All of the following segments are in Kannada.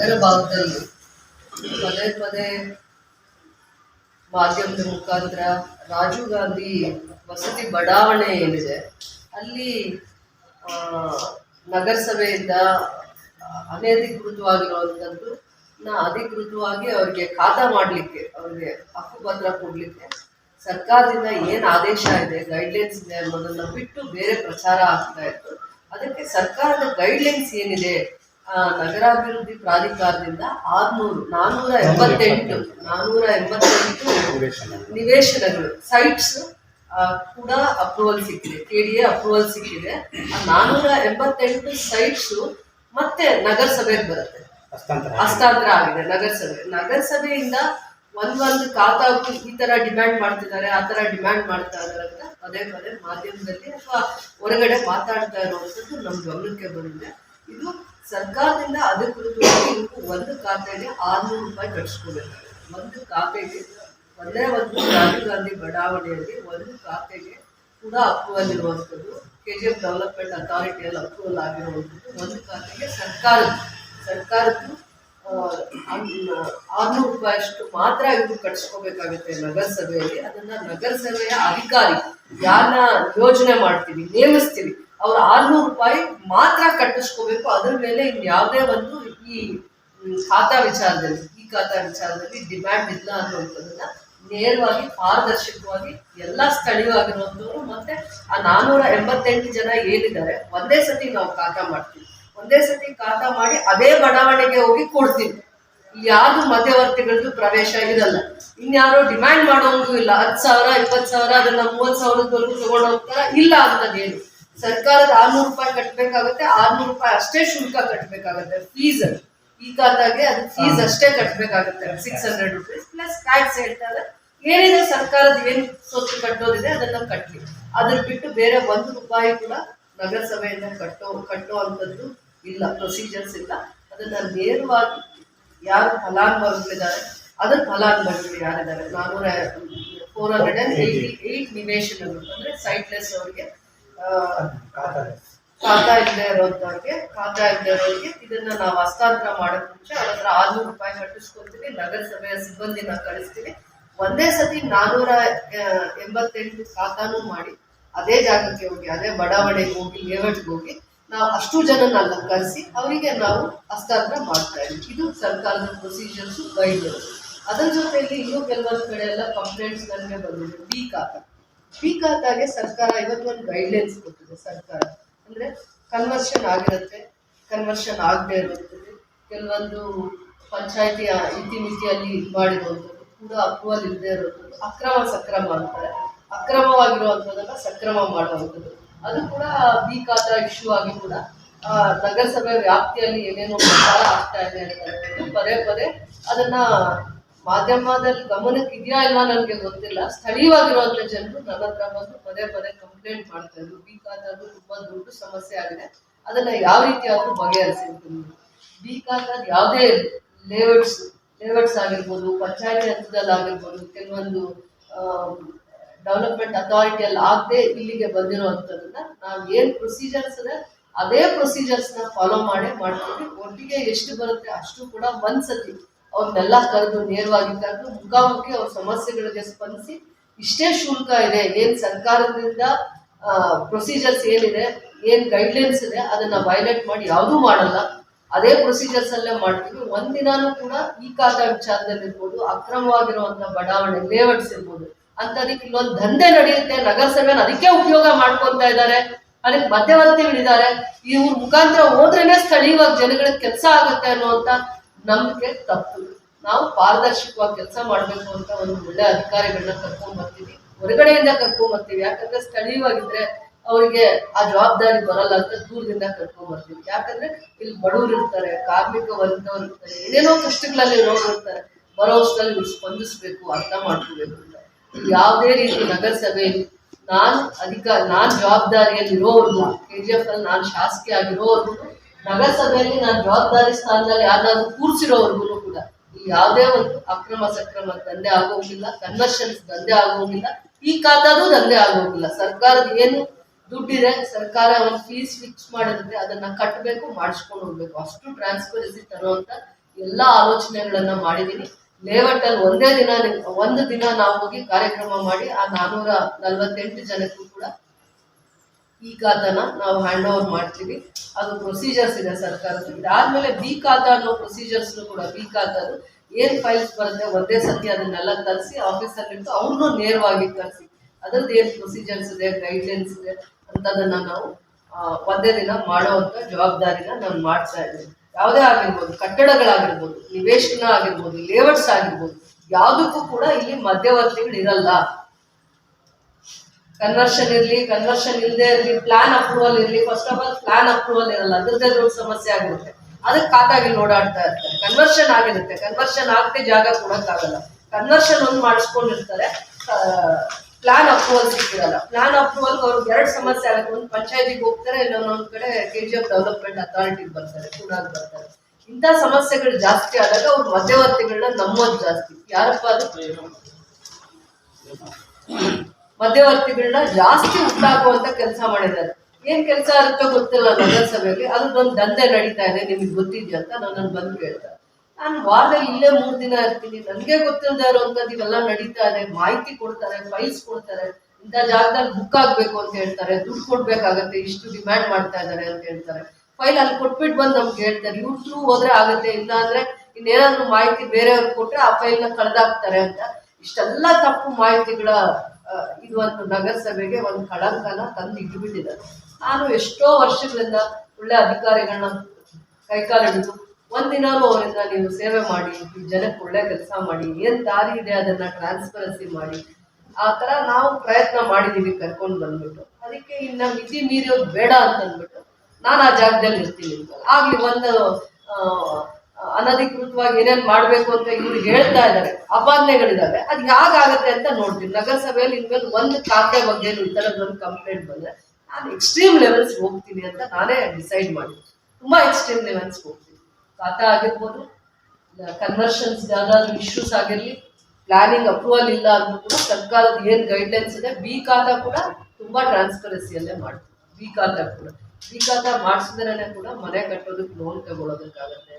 ನಗರ ಭಾಗದಲ್ಲಿ ಪದೇ ಪದೇ ಮಾಧ್ಯಮದ ಮುಖಾಂತರ ರಾಜೀವ್ ಗಾಂಧಿ ವಸತಿ ಬಡಾವಣೆ ಏನಿದೆ ಅಲ್ಲಿ ನಗರಸಭೆಯಿಂದ ಅನಧಿಕೃತವಾಗಿರುವಂಥದ್ದು ನಾ ಅಧಿಕೃತವಾಗಿ ಅವ್ರಿಗೆ ಖಾತಾ ಮಾಡಲಿಕ್ಕೆ ಅವ್ರಿಗೆ ಹಕ್ಕುಪತ್ರ ಕೊಡಲಿಕ್ಕೆ ಸರ್ಕಾರದಿಂದ ಏನು ಆದೇಶ ಇದೆ ಗೈಡ್ಲೈನ್ಸ್ ಇದೆ ಅನ್ನೋದನ್ನ ಬಿಟ್ಟು ಬೇರೆ ಪ್ರಚಾರ ಆಗ್ತಾ ಇತ್ತು. ಅದಕ್ಕೆ ಸರ್ಕಾರದ ಗೈಡ್ಲೈನ್ಸ್ ಏನಿದೆ? ನಗರಾಭಿವೃದ್ಧಿ ಪ್ರಾಧಿಕಾರದಿಂದ ಆರ್ನೂರು ನಾನೂರ ಎಂಬತ್ತೆಂಟು ನಾನ್ನೂರ ಎಂಬತ್ತೆಂಟು ನಿವೇಶನಗಳು ಸೈಟ್ಸ್ ಕೂಡ ಅಪ್ರೂವಲ್ ಸಿಕ್ಕಿದೆ ಕೆ ಡಿ ಎ ಅಪ್ರೂವಲ್ ಸಿಕ್ಕಿದೆ. ನಾನೂರ ಎಂಬತ್ತೆಂಟು ಸೈಟ್ಸ್ ಮತ್ತೆ ನಗರಸಭೆಗೆ ಬರುತ್ತೆ. ಹಸ್ತಾಂತರ ಆಗಿದೆ. ನಗರಸಭೆ. ನಗರಸಭೆಯಿಂದ ಒಂದೊಂದು ಖಾತಾಗೂ ಈ ತರ ಡಿಮ್ಯಾಂಡ್ ಮಾಡ್ತಿದ್ದಾರೆ ಆ ತರ ಡಿಮ್ಯಾಂಡ್ ಮಾಡ್ತಾ ಇದ್ದಾರೆ ಅಂತ ಪದೇ ಪದೇ ಮಾಧ್ಯಮದಲ್ಲಿ ಅಥವಾ ಹೊರಗಡೆ ಮಾತಾಡ್ತಾ ಇರುವಂಥದ್ದು ನಮ್ಮ ಗಮನಕ್ಕೆ ಬಂದಿದೆ. ಇದು ಸರ್ಕಾರದಿಂದ ಅಧಿಕೃತವಾಗಿ ಒಂದು ಖಾತೆಗೆ ಆರ್ನೂರು ರೂಪಾಯಿ ಕಟ್ಟಿಸ್ಕೊಬೇಕಾಗುತ್ತೆ ಒಂದು ಖಾತೆಗೆ, ಒಂದೇ ಒಂದು ರಾಜೀವ್ ಗಾಂಧಿ ಬಡಾವಣೆಯಲ್ಲಿ ಒಂದು ಖಾತೆಗೆ ಕೂಡ ಅಪ್ರೂವಲ್ ಇರುವಂಥದ್ದು ಕೆ ಜಿ ಎಫ್ ಡೆವಲಪ್ಮೆಂಟ್ ಅಥಾರಿಟಿಯಲ್ಲಿ ಅಪ್ರೂವಲ್ ಆಗಿರುವಂಥದ್ದು ಒಂದು ಖಾತೆಗೆ ಸರ್ಕಾರ, ಸರ್ಕಾರದ್ದು ಆರ್ನೂರು ರೂಪಾಯಿಯಷ್ಟು ಮಾತ್ರ ಇವರು ಕಟ್ಸ್ಕೋಬೇಕಾಗುತ್ತೆ ನಗರಸಭೆಯಲ್ಲಿ. ಅದನ್ನ ನಗರಸಭೆಯ ಅಧಿಕಾರಿ ಯಾರನ್ನ ಯೋಜನೆ ಮಾಡ್ತೀವಿ, ನೇಮಿಸ್ತೀವಿ ಅವ್ರು ಆರ್ನೂರು ರೂಪಾಯಿ ಮಾತ್ರ ಕಟ್ಟಿಸ್ಕೋಬೇಕು. ಅದ್ರ ಮೇಲೆ ಇನ್ ಯಾವುದೇ ಒಂದು ಈ ಖಾತಾ ವಿಚಾರದಲ್ಲಿ, ಈ ಖಾತಾ ವಿಚಾರದಲ್ಲಿ ಡಿಮ್ಯಾಂಡ್ ಇಲ್ಲ ಅನ್ನುವಂಥದ್ದನ್ನ ನೇರವಾಗಿ ಪಾರದರ್ಶಕವಾಗಿ ಎಲ್ಲ ಸ್ಥಳೀಯವಾಗಿರುವಂಥವ್ರು ಮತ್ತೆ ಆ ನಾನ್ನೂರ ಎಂಬತ್ತೆಂಟು ಜನ ಏನಿದ್ದಾರೆ, ಒಂದೇ ಸತಿ ನಾವು ಖಾತಾ ಮಾಡ್ತೀವಿ. ಒಂದೇ ಸತಿ ಖಾತಾ ಮಾಡಿ ಅದೇ ಬಡಾವಣೆಗೆ ಹೋಗಿ ಕೊಡ್ತೀವಿ. ಯಾರು ಮಧ್ಯವರ್ತಿಗಳದ್ದು ಪ್ರವೇಶ ಇರಲ್ಲ. ಇನ್ಯಾರೋ ಡಿಮ್ಯಾಂಡ್ ಮಾಡೋಂಗೂ ಇಲ್ಲ. ಹತ್ತು ಸಾವಿರ, ಇಪ್ಪತ್ತು ಸಾವಿರ, ಅದನ್ನ ಮೂವತ್ತು ಸಾವಿರದವರೆಗೂ ತಗೊಂಡೋಗ್ತಾರ? ಇಲ್ಲ ಇಲ್ಲ ಅಂತದೇನು ಸರ್ಕಾರದ ಆರ್ನೂರು ರೂಪಾಯಿ ಕಟ್ಟಬೇಕಾಗುತ್ತೆ ಆರ್ನೂರು ರೂಪಾಯಿ ಅಷ್ಟೇ ಶುಲ್ಕ ಕಟ್ಟಬೇಕಾಗುತ್ತೆ ಫೀಸ್ ಈ ಖಾತಾಗೆ ಅದು ಫೀಸ್ ಅಷ್ಟೇ ಕಟ್ಟಬೇಕಾಗುತ್ತೆ six hundred rupees plus tax ಹೇಳ್ತಾರೆ ಏನಿದೆ ಸರ್ಕಾರದ ಏನು ಸೊತ್ತು ಕಟ್ಟೋದಿದೆ ಅದನ್ನ ಕಟ್ಟಲಿ ಅದ್ರ ಬಿಟ್ಟು ಬೇರೆ ಒಂದು ರೂಪಾಯಿ ಕೂಡ ನಗರಸಭೆಯಿಂದ ಕಟ್ಟೋ ಕಟ್ಟೋ ಅಂಥದ್ದು ಇಲ್ಲ ಪ್ರೊಸೀಜರ್ಸ್ ಇಲ್ಲ. ಅದನ್ನ ನೇರವಾಗಿ ಯಾರು ಫಲಾನುಭವಿಗಳಿದ್ದಾರೆ ಅದನ್ನ ಫಲಾನುಭವಿಗಳು ಯಾರಿದ್ದಾರೆ? ನಾನೂರ four hundred and eighty eight ನಿವೇಶನಗಳು ಅಂದ್ರೆ ಸೈಟ್ಲೆಸ್ ಅವರಿಗೆ ಖಾತಾ ಇಲ್ಲದೆ ಇರೋದವ್ರಿಗೆ ಖಾತಾ ಇಲ್ಲದೆ ಇರೋರಿಗೆ ಇದನ್ನ ನಾವು ಹಸ್ತಾಂತರ ಮಾಡಕ್ ಮುಂಚೆ ಅವ್ರ ಹತ್ರ ಆರ್ನೂರು ರೂಪಾಯಿ ಕಟ್ಟಿಸ್ಕೊಳ್ತೀವಿ ನಗರಸಭೆಯ ಸಿಬ್ಬಂದಿನ ಕಳಿಸ್ತೀವಿ. ಒಂದೇ ಸತಿ ನಾನೂರ ಎಂಬತ್ತೆಂಟು ಖಾತಾನು ಮಾಡಿ ಅದೇ ಜಾಗಕ್ಕೆ ಹೋಗಿ, ಅದೇ ಬಡಾವಣೆಗೆ ಹೋಗಿ, ಲೇಔಟ್ಗೆ ಹೋಗಿ ನಾವು ಅಷ್ಟು ಜನನ ಕರೆಸಿ ಅವರಿಗೆ ನಾವು ಹಸ್ತಾಂತರ ಮಾಡ್ತಾ ಇದ್ವಿ. ಇದು ಸರ್ಕಾರದ ಪ್ರೊಸೀಜರ್ಸು ಗೈಡ್ಲೈನ್ಸ್ ಅದರ ಜೊತೆಯಲ್ಲಿ ಇನ್ನೂ ಕೆಲವೊಂದು ಕಡೆ ಎಲ್ಲ ಕಂಪ್ಲೇಂಟ್ಸ್ ನನಗೆ ಬಂದಿದೆ. ಬಿ ಖಾತಾ ಬಿ ಸರ್ಕಾರ ಇವತ್ತು ಒಂದು ಗೈಡ್ಲೈನ್ಸ್ ಕೊಟ್ಟಿದೆ ಸರ್ಕಾರ. ಅಂದ್ರೆ ಕನ್ವರ್ಷನ್ ಆಗಿರುತ್ತೆ ಕನ್ವರ್ಷನ್ ಆಗದೆ ಇರುತ್ತದೆ. ಕೆಲವೊಂದು ಪಂಚಾಯತಿಯ ಇತಿಮಿತಿಯಲ್ಲಿ ಮಾಡಿರುವಂಥದ್ದು ಕೂಡ ಅಪ್ರೂವಲ್ ಇಲ್ಲದೆ ಇರುವಂಥದ್ದು. ಅಕ್ರಮ ಸಕ್ರಮ ಅಂತಾರೆ. ಅಕ್ರಮವಾಗಿರುವಂಥದ್ದನ್ನ ಸಕ್ರಮ ಮಾಡುವಂಥದ್ದು. ಅದು ಕೂಡ ಬಿ ಇಶ್ಯೂ ಆಗಿ ಕೂಡ ನಗರಸಭೆ ವ್ಯಾಪ್ತಿಯಲ್ಲಿ ಏನೇನೋ ಪ್ರಚಾರ ಆಗ್ತಾ ಇದೆ ಅಂತ ಪದೇ ಪದೇ ಅದನ್ನ ಮಾಧ್ಯಮದಲ್ಲಿ ಗಮನಕ್ಕೆ ಇದೆಯಾ ಇಲ್ವಾ ನನಗೆ ಗೊತ್ತಿಲ್ಲ. ಸ್ಥಳೀಯವಾಗಿರುವಂತ ಜನರು ನನ್ನ ಹತ್ರ ಬಂದು ಪದೇ ಪದೇ ಕಂಪ್ಲೇಂಟ್ ಮಾಡ್ತಾ ಇದ್ರು. ಬಿ ಖಾತಾದು ತುಂಬಾ ದೊಡ್ಡ ಸಮಸ್ಯೆ ಆಗಿದೆ. ಅದನ್ನ ಯಾವ ರೀತಿ ಅವರು ಬಗೆಹರಿಸಿರ್ತೀನಿ ಬಿ ಆದಾಗ ಯಾವುದೇ ಲೇಔಟ್ಸ್ ಲೇಔಟ್ಸ್ ಆಗಿರ್ಬೋದು, ಪಂಚಾಯತಿ ಹಂತದಲ್ಲಿ ಆಗಿರ್ಬೋದು, ಕೆಲವೊಂದು ಡೆವಲಪ್ಮೆಂಟ್ ಅಥಾರಿಟಿಯಲ್ಲಿ ಆಗದೆ ಇಲ್ಲಿಗೆ ಬಂದಿರುವಂಥದ್ದನ್ನ ನಾವು ಏನು ಪ್ರೊಸೀಜರ್ಸ್ ಇದೆ ಅದೇ ನ ಫಾಲೋ ಮಾಡಿ ಮಾಡ್ತೀವಿ. ಒಟ್ಟಿಗೆ ಎಷ್ಟು ಬರುತ್ತೆ ಅಷ್ಟು ಕೂಡ ಒಂದ್ಸತಿ ಅವ್ರನ್ನೆಲ್ಲ ಕರೆದು ನೇರವಾಗಿ ಕರೆದು ಮುಖಾಮುಖಿ ಅವ್ರ ಸಮಸ್ಯೆಗಳಿಗೆ ಸ್ಪಂದಿಸಿ ಇಷ್ಟೇ ಶುಲ್ಕ ಇದೆ, ಏನ್ ಸರ್ಕಾರದಿಂದ ಪ್ರೊಸೀಜರ್ಸ್ ಏನಿದೆ, ಏನ್ ಗೈಡ್ಲೈನ್ಸ್ ಇದೆ, ಅದನ್ನ ವೈಲೇಟ್ ಮಾಡಿ ಯಾವುದೂ ಮಾಡಲ್ಲ. ಅದೇ ಪ್ರೊಸೀಜರ್ಸ್ ಅಲ್ಲೇ ಮಾಡ್ತೀವಿ. ಒಂದಿನಾನು ಕೂಡ ಈ ಖಾತಾ ವಿಚಾರದಲ್ಲಿ ಇರ್ಬೋದು ಅಕ್ರಮವಾಗಿರುವಂತ ಬಡಾವಣೆ ಲೇಔಟ್ಸ್ ಇರ್ಬೋದು, ಅಂತದಕ್ಕೆ ಇಲ್ಲೊಂದು ದಂಧೆ ನಡೆಯುತ್ತೆ. ನಗರಸಭೆ ಅದಕ್ಕೆ ಉಪಯೋಗ ಮಾಡ್ಕೊಂತ ಇದ್ದಾರೆ. ಅದಕ್ಕೆ ಮಧ್ಯವರ್ತಿಗಳಿದ್ದಾರೆ ಇವ್ರ ಮುಖಾಂತರ ಹೋದ್ರೇನೆ ಸ್ಥಳೀಯವಾಗಿ ಜನಗಳಿಗೆ ಕೆಲಸ ಆಗುತ್ತೆ ಅನ್ನುವಂತ ನಂಬಿಕೆ ತಪ್ಪು. ನಾವು ಪಾರದರ್ಶಕವಾಗಿ ಕೆಲಸ ಮಾಡಬೇಕು ಅಂತ ಒಂದು ಒಳ್ಳೆ ಅಧಿಕಾರಿಗಳನ್ನ ಕರ್ಕೊಂಡ್ ಬರ್ತೀವಿ. ಹೊರಗಡೆಯಿಂದ ಕರ್ಕೊಂಡ್ ಬರ್ತೀವಿ. ಯಾಕಂದ್ರೆ ಸ್ಥಳೀಯವಾಗಿದ್ರೆ ಅವರಿಗೆ ಆ ಜವಾಬ್ದಾರಿ ಬರಲ್ಲ ಅಂತ ದೂರದಿಂದ ಕರ್ಕೊಂಡ್ ಬರ್ತೀವಿ. ಯಾಕಂದ್ರೆ ಇಲ್ಲಿ ಬಡವರು ಇರ್ತಾರೆ, ಕಾರ್ಮಿಕ ವರ್ಗದವ್ರು ಇರ್ತಾರೆ, ಏನೇನೋ ಕಷ್ಟಗಳಲ್ಲಿ ಇರ್ತಾರೆ. ಬರೋ ಇವ್ರು ಸ್ಪಂದಿಸ್ಬೇಕು, ಅರ್ಥ ಮಾಡ್ಕೋಬೇಕು ಅಂತ. ಯಾವುದೇ ರೀತಿ ನಗರಸಭೆಯಲ್ಲಿ ನಾನು ಅಧಿಕಾರ ನಾನ್ ಜವಾಬ್ದಾರಿಯಲ್ಲಿ ಇರೋವ್ರನ್ನ ಕೆ ಜಿ ಎಫ್ ಅಲ್ಲಿ ನಾನು ಶಾಸಕಿ ನಗರಸಭೆಯಲ್ಲಿ ನಾನು ಜವಾಬ್ದಾರಿ ಸ್ಥಾನದಲ್ಲಿ ಯಾರಾದ್ರೂ ಕೂರಿಸಿರೋವರೆಗೂ ಕೂಡ. ಈ ಯಾವುದೇ ಒಂದು ಅಕ್ರಮ ಸಕ್ರಮ ದಂಧೆ ಆಗೋಗಿಲ್ಲ ಕನ್ವರ್ಷನ್ಸ್ ದಂಧೆ ಆಗೋಗಿಲ್ಲ, ಈ ಕಾದಾದ್ರೂ ದಂಧೆ ಆಗೋಗಿಲ್ಲ. ಸರ್ಕಾರದ ಏನು ದುಡ್ಡಿದೆ, ಸರ್ಕಾರ ಒಂದು ಫೀಸ್ ಫಿಕ್ಸ್ ಮಾಡಿರುತ್ತೆ ಅದನ್ನ ಕಟ್ಟಬೇಕು ಮಾಡಿಸ್ಕೊಂಡು ಹೋಗ್ಬೇಕು. ಅಷ್ಟು ಟ್ರಾನ್ಸ್ಪರೆನ್ಸಿ ತರುವಂತ ಎಲ್ಲಾ ಆಲೋಚನೆಗಳನ್ನ ಮಾಡಿದೀನಿ. ಲೇಔಟ್ ಅಲ್ಲಿ ಒಂದೇ ದಿನ, ಒಂದು ದಿನ ನಾವು ಹೋಗಿ ಕಾರ್ಯಕ್ರಮ ಮಾಡಿ, ಆ ನಾನೂರ ನಲ್ವತ್ತೆಂಟು ಜನಕ್ಕೂ ಕೂಡ ಈ ಖಾತಾನ ನಾವು ಹ್ಯಾಂಡ್ ಓವರ್ ಮಾಡ್ತೀವಿ. ಅದು ಪ್ರೊಸೀಜರ್ಸ್ ಇದೆ ಸರ್ಕಾರದ ಇದಾದ್ಮೇಲೆ ಬಿ ಖಾತಾ ಅನ್ನೋ ಪ್ರೊಸೀಜರ್ಸ್ ಕೂಡ ಬಿ ಖಾತಾದು ಏನ್ ಫೈಲ್ಸ್ ಬರುತ್ತೆ ಒಂದೇ ಸತಿ ಅದನ್ನೆಲ್ಲ ತರಿಸಿ ಆಫೀಸಲ್ಲಿ ಇಟ್ಟು ಅವ್ರನ್ನೂ ನೇರವಾಗಿ ತರಿಸಿ. ಅದ್ರದ್ದು ಏನ್ ಪ್ರೊಸೀಜರ್ಸ್ ಇದೆ ಗೈಡ್ಲೈನ್ಸ್ ಇದೆ ಅಂತದನ್ನ ನಾವು ಒಂದೇ ದಿನ ಮಾಡುವಂತ ಜವಾಬ್ದಾರಿನ ನಾನು ಮಾಡ್ತಾ ಇದ್ದೀನಿ. ಯಾವುದೇ ಆಗಿರ್ಬೋದು, ಕಟ್ಟಡಗಳಾಗಿರ್ಬೋದು, ನಿವೇಶನ ಆಗಿರ್ಬೋದು ಲೇಬರ್ಸ್ ಆಗಿರ್ಬೋದು, ಯಾವುದಕ್ಕೂ ಕೂಡ ಇಲ್ಲಿ ಮಧ್ಯವರ್ತಿಗಳು ಇರಲ್ಲ ಕನ್ವರ್ಷನ್ ಇರಲಿ ಕನ್ವರ್ಷನ್ ಇಲ್ಲದೆ ಇರಲಿ ಪ್ಲಾನ್ ಅಪ್ರೂವಲ್ ಇರಲಿ first of all plan approval ಇರಲ್ಲ, ಅದ್ರದ್ದೇ ದೊಡ್ಡ ಸಮಸ್ಯೆ ಆಗಿರುತ್ತೆ ಅದಕ್ಕೆ ಕಾದಾಗಿ ಓಡಾಡ್ತಾ ಇರ್ತಾರೆ. ಕನ್ವರ್ಷನ್ ಆಗಿರುತ್ತೆ. ಕನ್ವರ್ಷನ್ ಆಗದೆ ಜಾಗ ಕೊಡೋಕ್ಕಾಗಲ್ಲ. ಕನ್ವರ್ಷನ್ ಒಂದು ಮಾಡಿಸ್ಕೊಂಡಿರ್ತಾರೆ. ಪ್ಲಾನ್ ಅಪ್ರೂವಲ್ ಸಿಕ್ಕಿರಲ್ಲ. ಪ್ಲಾನ್ ಅಪ್ರೂವಲ್ ಅವ್ರಿಗೆ ಎರಡು ಸಮಸ್ಯೆ ಆಗುತ್ತೆ. ಒಂದು ಪಂಚಾಯತಿಗೆ ಹೋಗ್ತಾರೆ, ಇನ್ನೊಂದೊಂದು ಕಡೆ ಕೆ ಜಿ ಎಫ್ ಡೆವಲಪ್ಮೆಂಟ್ ಅಥಾರಿಟಿಗೆ ಬರ್ತಾರೆ ಕೂಡಾಗ್ ಬರ್ತಾರೆ. ಇಂಥ ಸಮಸ್ಯೆಗಳು ಜಾಸ್ತಿ ಆದಾಗ ಅವ್ರು ಮಧ್ಯವರ್ತಿಗಳನ್ನ ನಂಬೋದು ಜಾಸ್ತಿ. ಯಾರಪ್ಪ ಅದು? ಮಧ್ಯವರ್ತಿಗಳನ್ನ ಜಾಸ್ತಿ ಉಂಟಾಗುವಂತ ಕೆಲಸ ಮಾಡಿದ್ದಾರೆ. ಏನ್ ಕೆಲಸ ಇರುತ್ತೋ ಗೊತ್ತಿಲ್ಲ ನಗರಸಭೆಗೆ ಅದ್ರದ್ದೊಂದು ದಂಧೆ ನಡೀತಾ ಇದೆ. ನಿಮಗೆ ಗೊತ್ತಿದ್ಯಾ ಅಂತ ನನ್ನನ್ನು ಬಂದು ಹೇಳ್ತಾರೆ ನಾನು ವಾರದಲ್ಲಿ ಇಲ್ಲೇ ಮೂರು ದಿನ ಇರ್ತೀನಿ. ನನಗೆ ಗೊತ್ತಿಲ್ಲದೆ ಇರುವಂತದ್ದು ಇವೆಲ್ಲ ನಡೀತಾ ಇದೆ. ಮಾಹಿತಿ ಕೊಡ್ತಾರೆ ಫೈಲ್ಸ್ ಕೊಡ್ತಾರೆ. ಇಂಥ ಜಾಗದಲ್ಲಿ ಬುಕ್ ಆಗ್ಬೇಕು ಅಂತ ಹೇಳ್ತಾರೆ. ದುಡ್ಡು ಕೊಡ್ಬೇಕಾಗತ್ತೆ. ಇಷ್ಟು ಡಿಮ್ಯಾಂಡ್ ಮಾಡ್ತಾ ಇದ್ದಾರೆ ಅಂತ ಹೇಳ್ತಾರೆ. ಫೈಲ್ ಅಲ್ಲಿ ಕೊಟ್ಬಿಟ್ಟು ಬಂದು ನಮ್ಗೆ ಹೇಳ್ತಾರೆ. ಇವ್ರ ಥ್ರೂ ಹೋದ್ರೆ ಆಗುತ್ತೆ. ಇಲ್ಲ ಅಂದ್ರೆ ಇನ್ನೇನಾದ್ರೂ ಮಾಹಿತಿ ಬೇರೆಯವ್ರಿಗೆ ಕೊಟ್ರೆ ಆ ಫೈಲ್ನ ಕಳೆದಾಕ್ತಾರೆ ಅಂತ. ಇಷ್ಟೆಲ್ಲ ತಪ್ಪು ಮಾಹಿತಿಗಳ ಇದು ಒಂದು ನಗರಸಭೆಗೆ ಒಂದು ಕಳಂಕನ ತಂದು ಇಟ್ಟುಬಿಟ್ಟಿದ್ದಾರೆ ನಾನು ಎಷ್ಟೋ ವರ್ಷಗಳಿಂದ ಒಳ್ಳೆ ಅಧಿಕಾರಿಗಳನ್ನ ಕೈಕಾಲಿಡಿದು ಒಂದಿನಾನು ಅವರಿಂದ ನೀವು ಸೇವೆ ಮಾಡಿ ಜನಕ್ಕೆ ಒಳ್ಳೆ ಕೆಲಸ ಮಾಡಿ, ಏನ್ ದಾರಿ ಇದೆ ಅದನ್ನ ಟ್ರಾನ್ಸ್ಪರೆನ್ಸಿ ಮಾಡಿ, ಆ ತರ ನಾವು ಪ್ರಯತ್ನ ಮಾಡಿದೀವಿ ಕರ್ಕೊಂಡು ಬಂದ್ಬಿಟ್ಟು ಅದಕ್ಕೆ ಇನ್ನ ಮಿತಿ ಮೀರಿಯೋದು ಬೇಡ ಅಂತ ಅಂದ್ಬಿಟ್ಟು ನಾನು ಆ ಜಾಗದಲ್ಲಿ ಇರ್ತೀನಿ. ಆಗ್ಲಿ ಒಂದು ಅನಧಿಕೃತವಾಗಿ ಏನೇನು ಮಾಡಬೇಕು ಅಂತ ಇವ್ರು ಹೇಳ್ತಾ ಇದ್ದಾರೆ, ಅಪಾದನೆಗಳಿದ್ದಾವೆ, ಅದು ಹೇಗಾಗತ್ತೆ ಅಂತ ನೋಡ್ತೀವಿ. ನಗರಸಭೆಯಲ್ಲಿ ಇನ್ಮೇಲೆ ಒಂದು ಖಾತೆ ಬಗ್ಗೆ ಈ ಥರದ್ದು ಒಂದು ಕಂಪ್ಲೇಂಟ್ ಬಂದ್ರೆ ನಾನು ಎಕ್ಸ್ಟ್ರೀಮ್ ಲೆವೆಲ್ಸ್ ಹೋಗ್ತೀನಿ ಅಂತ ನಾನೇ ಡಿಸೈಡ್ ಮಾಡಿದೆ ತುಂಬಾ ಎಕ್ಸ್ಟ್ರೀಮ್ ಲೆವೆಲ್ಸ್ ಹೋಗ್ತೀನಿ. ಖಾತೆ ಆಗಿರ್ಬೋದು ಕನ್ವರ್ಷನ್ಸ್ ಯಾವ್ದಾದ್ರು ಇಶ್ಯೂಸ್ ಆಗಿರಲಿ ಪ್ಲಾನಿಂಗ್ ಅಪ್ರೂವಲ್ ಇಲ್ಲ ಅಂದ್ರೂ ಕೂಡ ಸರ್ಕಾರದ ಏನು ಗೈಡ್ಲೈನ್ಸ್ ಇದೆ ಬಿ ಖಾತಾ ಕೂಡ ತುಂಬಾ ಟ್ರಾನ್ಸ್ಪರೆನ್ಸಿಯಲ್ಲೇ ಮಾಡ್ತೀವಿ. ಬಿ ಖಾತಾ ಕೂಡ. ಬಿ ಖಾತಾ ಮಾಡಿಸಿದ್ರೇನೆ ಕೂಡ ಮನೆ ಕಟ್ಟೋದಕ್ಕೆ ಲೋನ್ ತಗೊಳ್ಳೋದಕ್ಕಾಗತ್ತೆ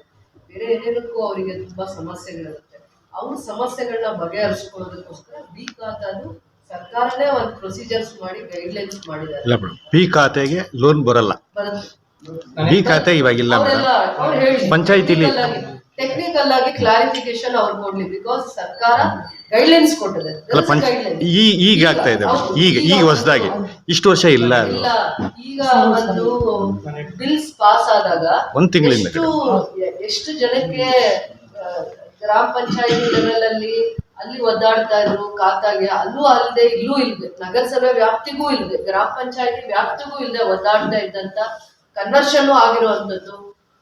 ಬೇರೆ ಏನೇನಕ್ಕೂ ಅವರಿಗೆ ತುಂಬಾ ಸಮಸ್ಯೆಗಳಿರುತ್ತೆ. ಅವ್ರ ಸಮಸ್ಯೆಗಳನ್ನ ಬಗೆಹರಿಸ್ಕೊಳ್ಳೋದಕ್ಕೋಸ್ಕರ ಬಿ ಖಾತಾನು ಸರ್ಕಾರನೇ ಒಂದು ಪ್ರೊಸೀಜರ್ಸ್ ಮಾಡಿ ಗೈಡ್ಲೈನ್ಸ್ ಮಾಡಿದ್ದಾರೆ. ಇಲ್ಲ ಮೇಡಮ್ ಪಿ ಖಾತೆಗೆ ಲೋನ್ ಬರಲ್ಲ. ಬರುತ್ತೆ ಬಿ ಖಾತೆ ಇವಾಗಿಲ್ಲ ಮೇಡಮ್. ಪಂಚಾಯ್ತಿಲಿ- ಟೆಕ್ನಿಕಲ್ ಆಗಿ ಕ್ಲಾರಿಫಿಕೇಶನ್ ಅವ್ರು ಕೊಡ್ಲಿ. ಬಿಕಾಸ್ ಸರ್ಕಾರ ಗೈಡ್ಲೈನ್ಸ್ ಕೊಟ್ಟಿದೆ. ಅಲ್ಲ ಪಂಚ ಈ ಈಗ ಆಗ್ತಾ ಇದೆ. ಮೇಡಮ್ ಈಗ ಈಗ ಹೊಸದಾಗಿ. ಇಷ್ಟು ವರ್ಷ ಇಲ್ಲ ಅದು. ಇಲ್ಲ. ಈಗ ಒಂದು ಬಿಲ್ಸ್ ಪಾಸ್ ಆದಾಗ ಒಂದ್ ತಿಂಗಳಿಂದ ಎಷ್ಟು ಎಷ್ಟು ಜನಕ್ಕೆ ಆ, ಗ್ರಾಮ ಪಂಚಾಯತಿ ಲೆವೆಲ್ ಅಲ್ಲಿ ಅಲ್ಲಿ ಒದ್ದಾಡ್ತಾ ಇದ್ರು ಖಾತಾಗೆ ಅಲ್ಲೂ ಅಲ್ಲದೆ ಇಲ್ಲೂ ಇಲ್ದೆ ನಗರಸಭೆ ವ್ಯಾಪ್ತಿಗೂ ಇಲ್ದೆ ಗ್ರಾಮ ಪಂಚಾಯತಿ ವ್ಯಾಪ್ತಿಗೂ ಇಲ್ದೆ ಒದ್ದಾಡ್ತಾ ಇದ್ದಂತ ಕನ್ವರ್ಷನ್ ಆಗಿರುವಂತದ್ದು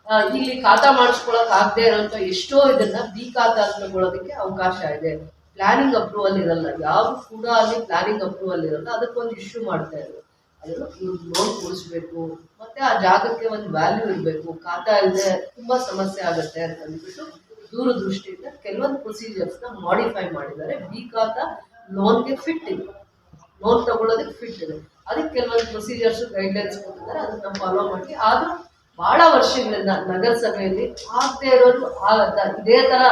ಆ, ಇಲ್ಲಿ ಖಾತಾ ಮಾಡಿಸ್ಕೊಳಕ್ ಆಗದೆ ಇರೋಂಥ ಎಷ್ಟೋ ಇದನ್ನ ಬಿ ಖಾತಾ ತಗೊಳ್ಳೋದಕ್ಕೆ ಅವಕಾಶ ಇದೆ. ಪ್ಲಾನಿಂಗ್ ಅಪ್ರೂವಲ್ ಇರಲ್ಲ. ಯಾವ ಕೂಡ ಅಲ್ಲಿ ಪ್ಲಾನಿಂಗ್ ಅಪ್ರೂವಲ್ ಇರಲ್ಲ. ಅದಕ್ಕೊಂದು ಇಶ್ಯೂ ಮಾಡ್ತಾ ಇದ್ರು ಅದನ್ನು ಲೋನ್ ಕೊಡಿಸ್ಬೇಕು ಮತ್ತೆ ಆ ಜಾಗಕ್ಕೆ ಒಂದು ವ್ಯಾಲ್ಯೂ ಇರಬೇಕು. ಖಾತಾ ಇಲ್ಲದೆ ತುಂಬಾ ಸಮಸ್ಯೆ ಆಗುತ್ತೆ ಅಂತ ಅಂದ್ಬಿಟ್ಟು ದೂರದೃಷ್ಟಿಯಿಂದ ಕೆಲವೊಂದು ಪ್ರೊಸೀಜರ್ಸ್ನ ಮಾಡಿಫೈ ಮಾಡಿದ್ದಾರೆ. ಬಿ ಖಾತಾ ಲೋನ್ಗೆ ಫಿಟ್ ಇದೆ. ಲೋನ್ ತಗೊಳ್ಳೋದಕ್ಕೆ ಫಿಟ್ ಇದೆ. ಅದಕ್ಕೆ ಕೆಲವೊಂದು ಪ್ರೊಸೀಜರ್ಸ್ ಗೈಡ್ಲೈನ್ಸ್ ಕೊಟ್ಟಿದ್ದಾರೆ. ಅದನ್ನ ಫಾಲೋ ಮಾಡಿ. ಆದ್ರೂ ಬಹಳ ವರ್ಷಗಳಿಂದ ನಗರಸಭೆಯಲ್ಲಿ ಆಗದೆ ಇರೋದು ಆಗತ್ತ? ಇದೇ ತರ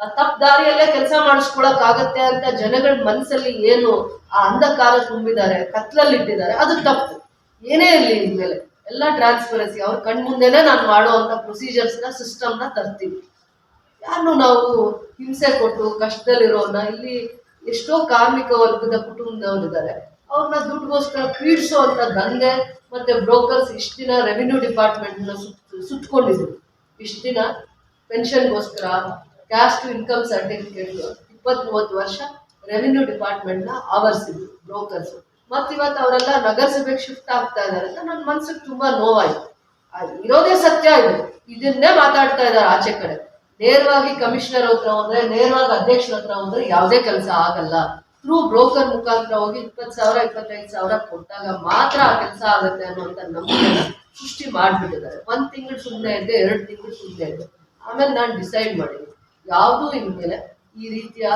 ತಪ್ಪು ದಾರಿಯಲ್ಲೇ ಕೆಲಸ ಮಾಡಿಸ್ಕೊಳಕ್ ಆಗತ್ತೆ ಅಂತ ಜನಗಳ ಮನಸ್ಸಲ್ಲಿ ಏನು ಆ ಅಂಧಕಾರ ತುಂಬಿದ್ದಾರೆ ಕತ್ಲಲ್ಲಿ ಇಟ್ಟಿದ್ದಾರೆ ಅದು ತಪ್ಪು. ಏನೇ ಇರಲಿ ಇದ್ಮೇಲೆ ಎಲ್ಲ ಟ್ರಾನ್ಸ್ಪರೆನ್ಸಿ ಅವ್ರ ಕಣ್ಮುಂದೆನೆ ನಾನು ಮಾಡೋ ಮಾಡುವಂತ ಪ್ರೊಸೀಜರ್ಸ್ನ ಸಿಸ್ಟಮ್ನ ತರ್ತೀವಿ. ಯಾರನ್ನು ನಾವು ಹಿಂಸೆ ಕೊಟ್ಟು ಕಷ್ಟದಲ್ಲಿರೋನ್ನ ಇಲ್ಲಿ ಎಷ್ಟೋ ಕಾರ್ಮಿಕ ವರ್ಗದ ಕುಟುಂಬದವರಿದ್ದಾರೆ. ಅವ್ರನ್ನ ದುಡ್ಡುಗೋಸ್ಕರ ಅಂತ ದಂಧೆ, ಮತ್ತೆ ಬ್ರೋಕರ್ಸ್ ಇಷ್ಟು ದಿನ ರೆವಿನ್ಯೂ ಡಿಪಾರ್ಟ್ಮೆಂಟ್ನ ಸುತ್ ಸುತ್ಕೊಂಡಿದ್ರು ಇಷ್ಟು ದಿನ ಪೆನ್ಷನ್ಗೋಸ್ಕರ ಕ್ಯಾಸ್ಟ್ ಇನ್ಕಮ್ ಸರ್ಟಿಫಿಕೇಟ್ ಇಪ್ಪತ್ತ್ ಮೂವತ್ತು ವರ್ಷ ರೆವಿನ್ಯೂ ಡಿಪಾರ್ಟ್ಮೆಂಟ್ನ ಆವರಿಸಿದ್ರು ಬ್ರೋಕರ್ಸ್ ಮತ್ತೆ ಇವತ್ತು ಅವರೆಲ್ಲ ನಗರಸಭೆಗೆ ಶಿಫ್ಟ್ ಆಗ್ತಾ ಇದ್ದಾರೆ ಅಂತ ನನ್ನ ಮನ್ಸಿಗೆ ತುಂಬಾ ನೋವಾಯ್ತು. ಇರೋದೇ ಸತ್ಯ ಇದು. ಇದನ್ನೇ ಮಾತಾಡ್ತಾ ಇದ್ದಾರೆ ಆಚೆ ಕಡೆ. ನೇರವಾಗಿ ಕಮಿಷನರ್ ಹತ್ರ ಹೋದ್ರೆ, ನೇರವಾಗಿ ಅಧ್ಯಕ್ಷರ ಹತ್ರ ಹೋದ್ರೆ ಯಾವುದೇ ಕೆಲಸ ಆಗಲ್ಲ. ಥ್ರೂ ಬ್ರೋಕರ್ ಮುಖಾಂತರ ಹೋಗಿ ಇಪ್ಪತ್ತು ಸಾವಿರ, ಇಪ್ಪತ್ತೈದು ಸಾವಿರ ಕೊಟ್ಟಾಗ ಮಾತ್ರ ಆ ಕೆಲಸ ಆಗುತ್ತೆ ಅನ್ನುವಂಥ ನಂಬಿಕೆನ ಸೃಷ್ಟಿ ಮಾಡ್ಬಿಟ್ಟಿದ್ದಾರೆ. ಒಂದ್ ತಿಂಗಳು ಸುಮ್ಮನೆ ಇದ್ದೆ, ಎರಡು ತಿಂಗಳು ಸುಮ್ಮನೆ ಇದ್ದೆ. ಆಮೇಲೆ ನಾನು ಡಿಸೈಡ್ ಮಾಡಿದೆ. ಯಾವುದೂ ಇನ್ಮೇಲೆ ಈ ರೀತಿಯ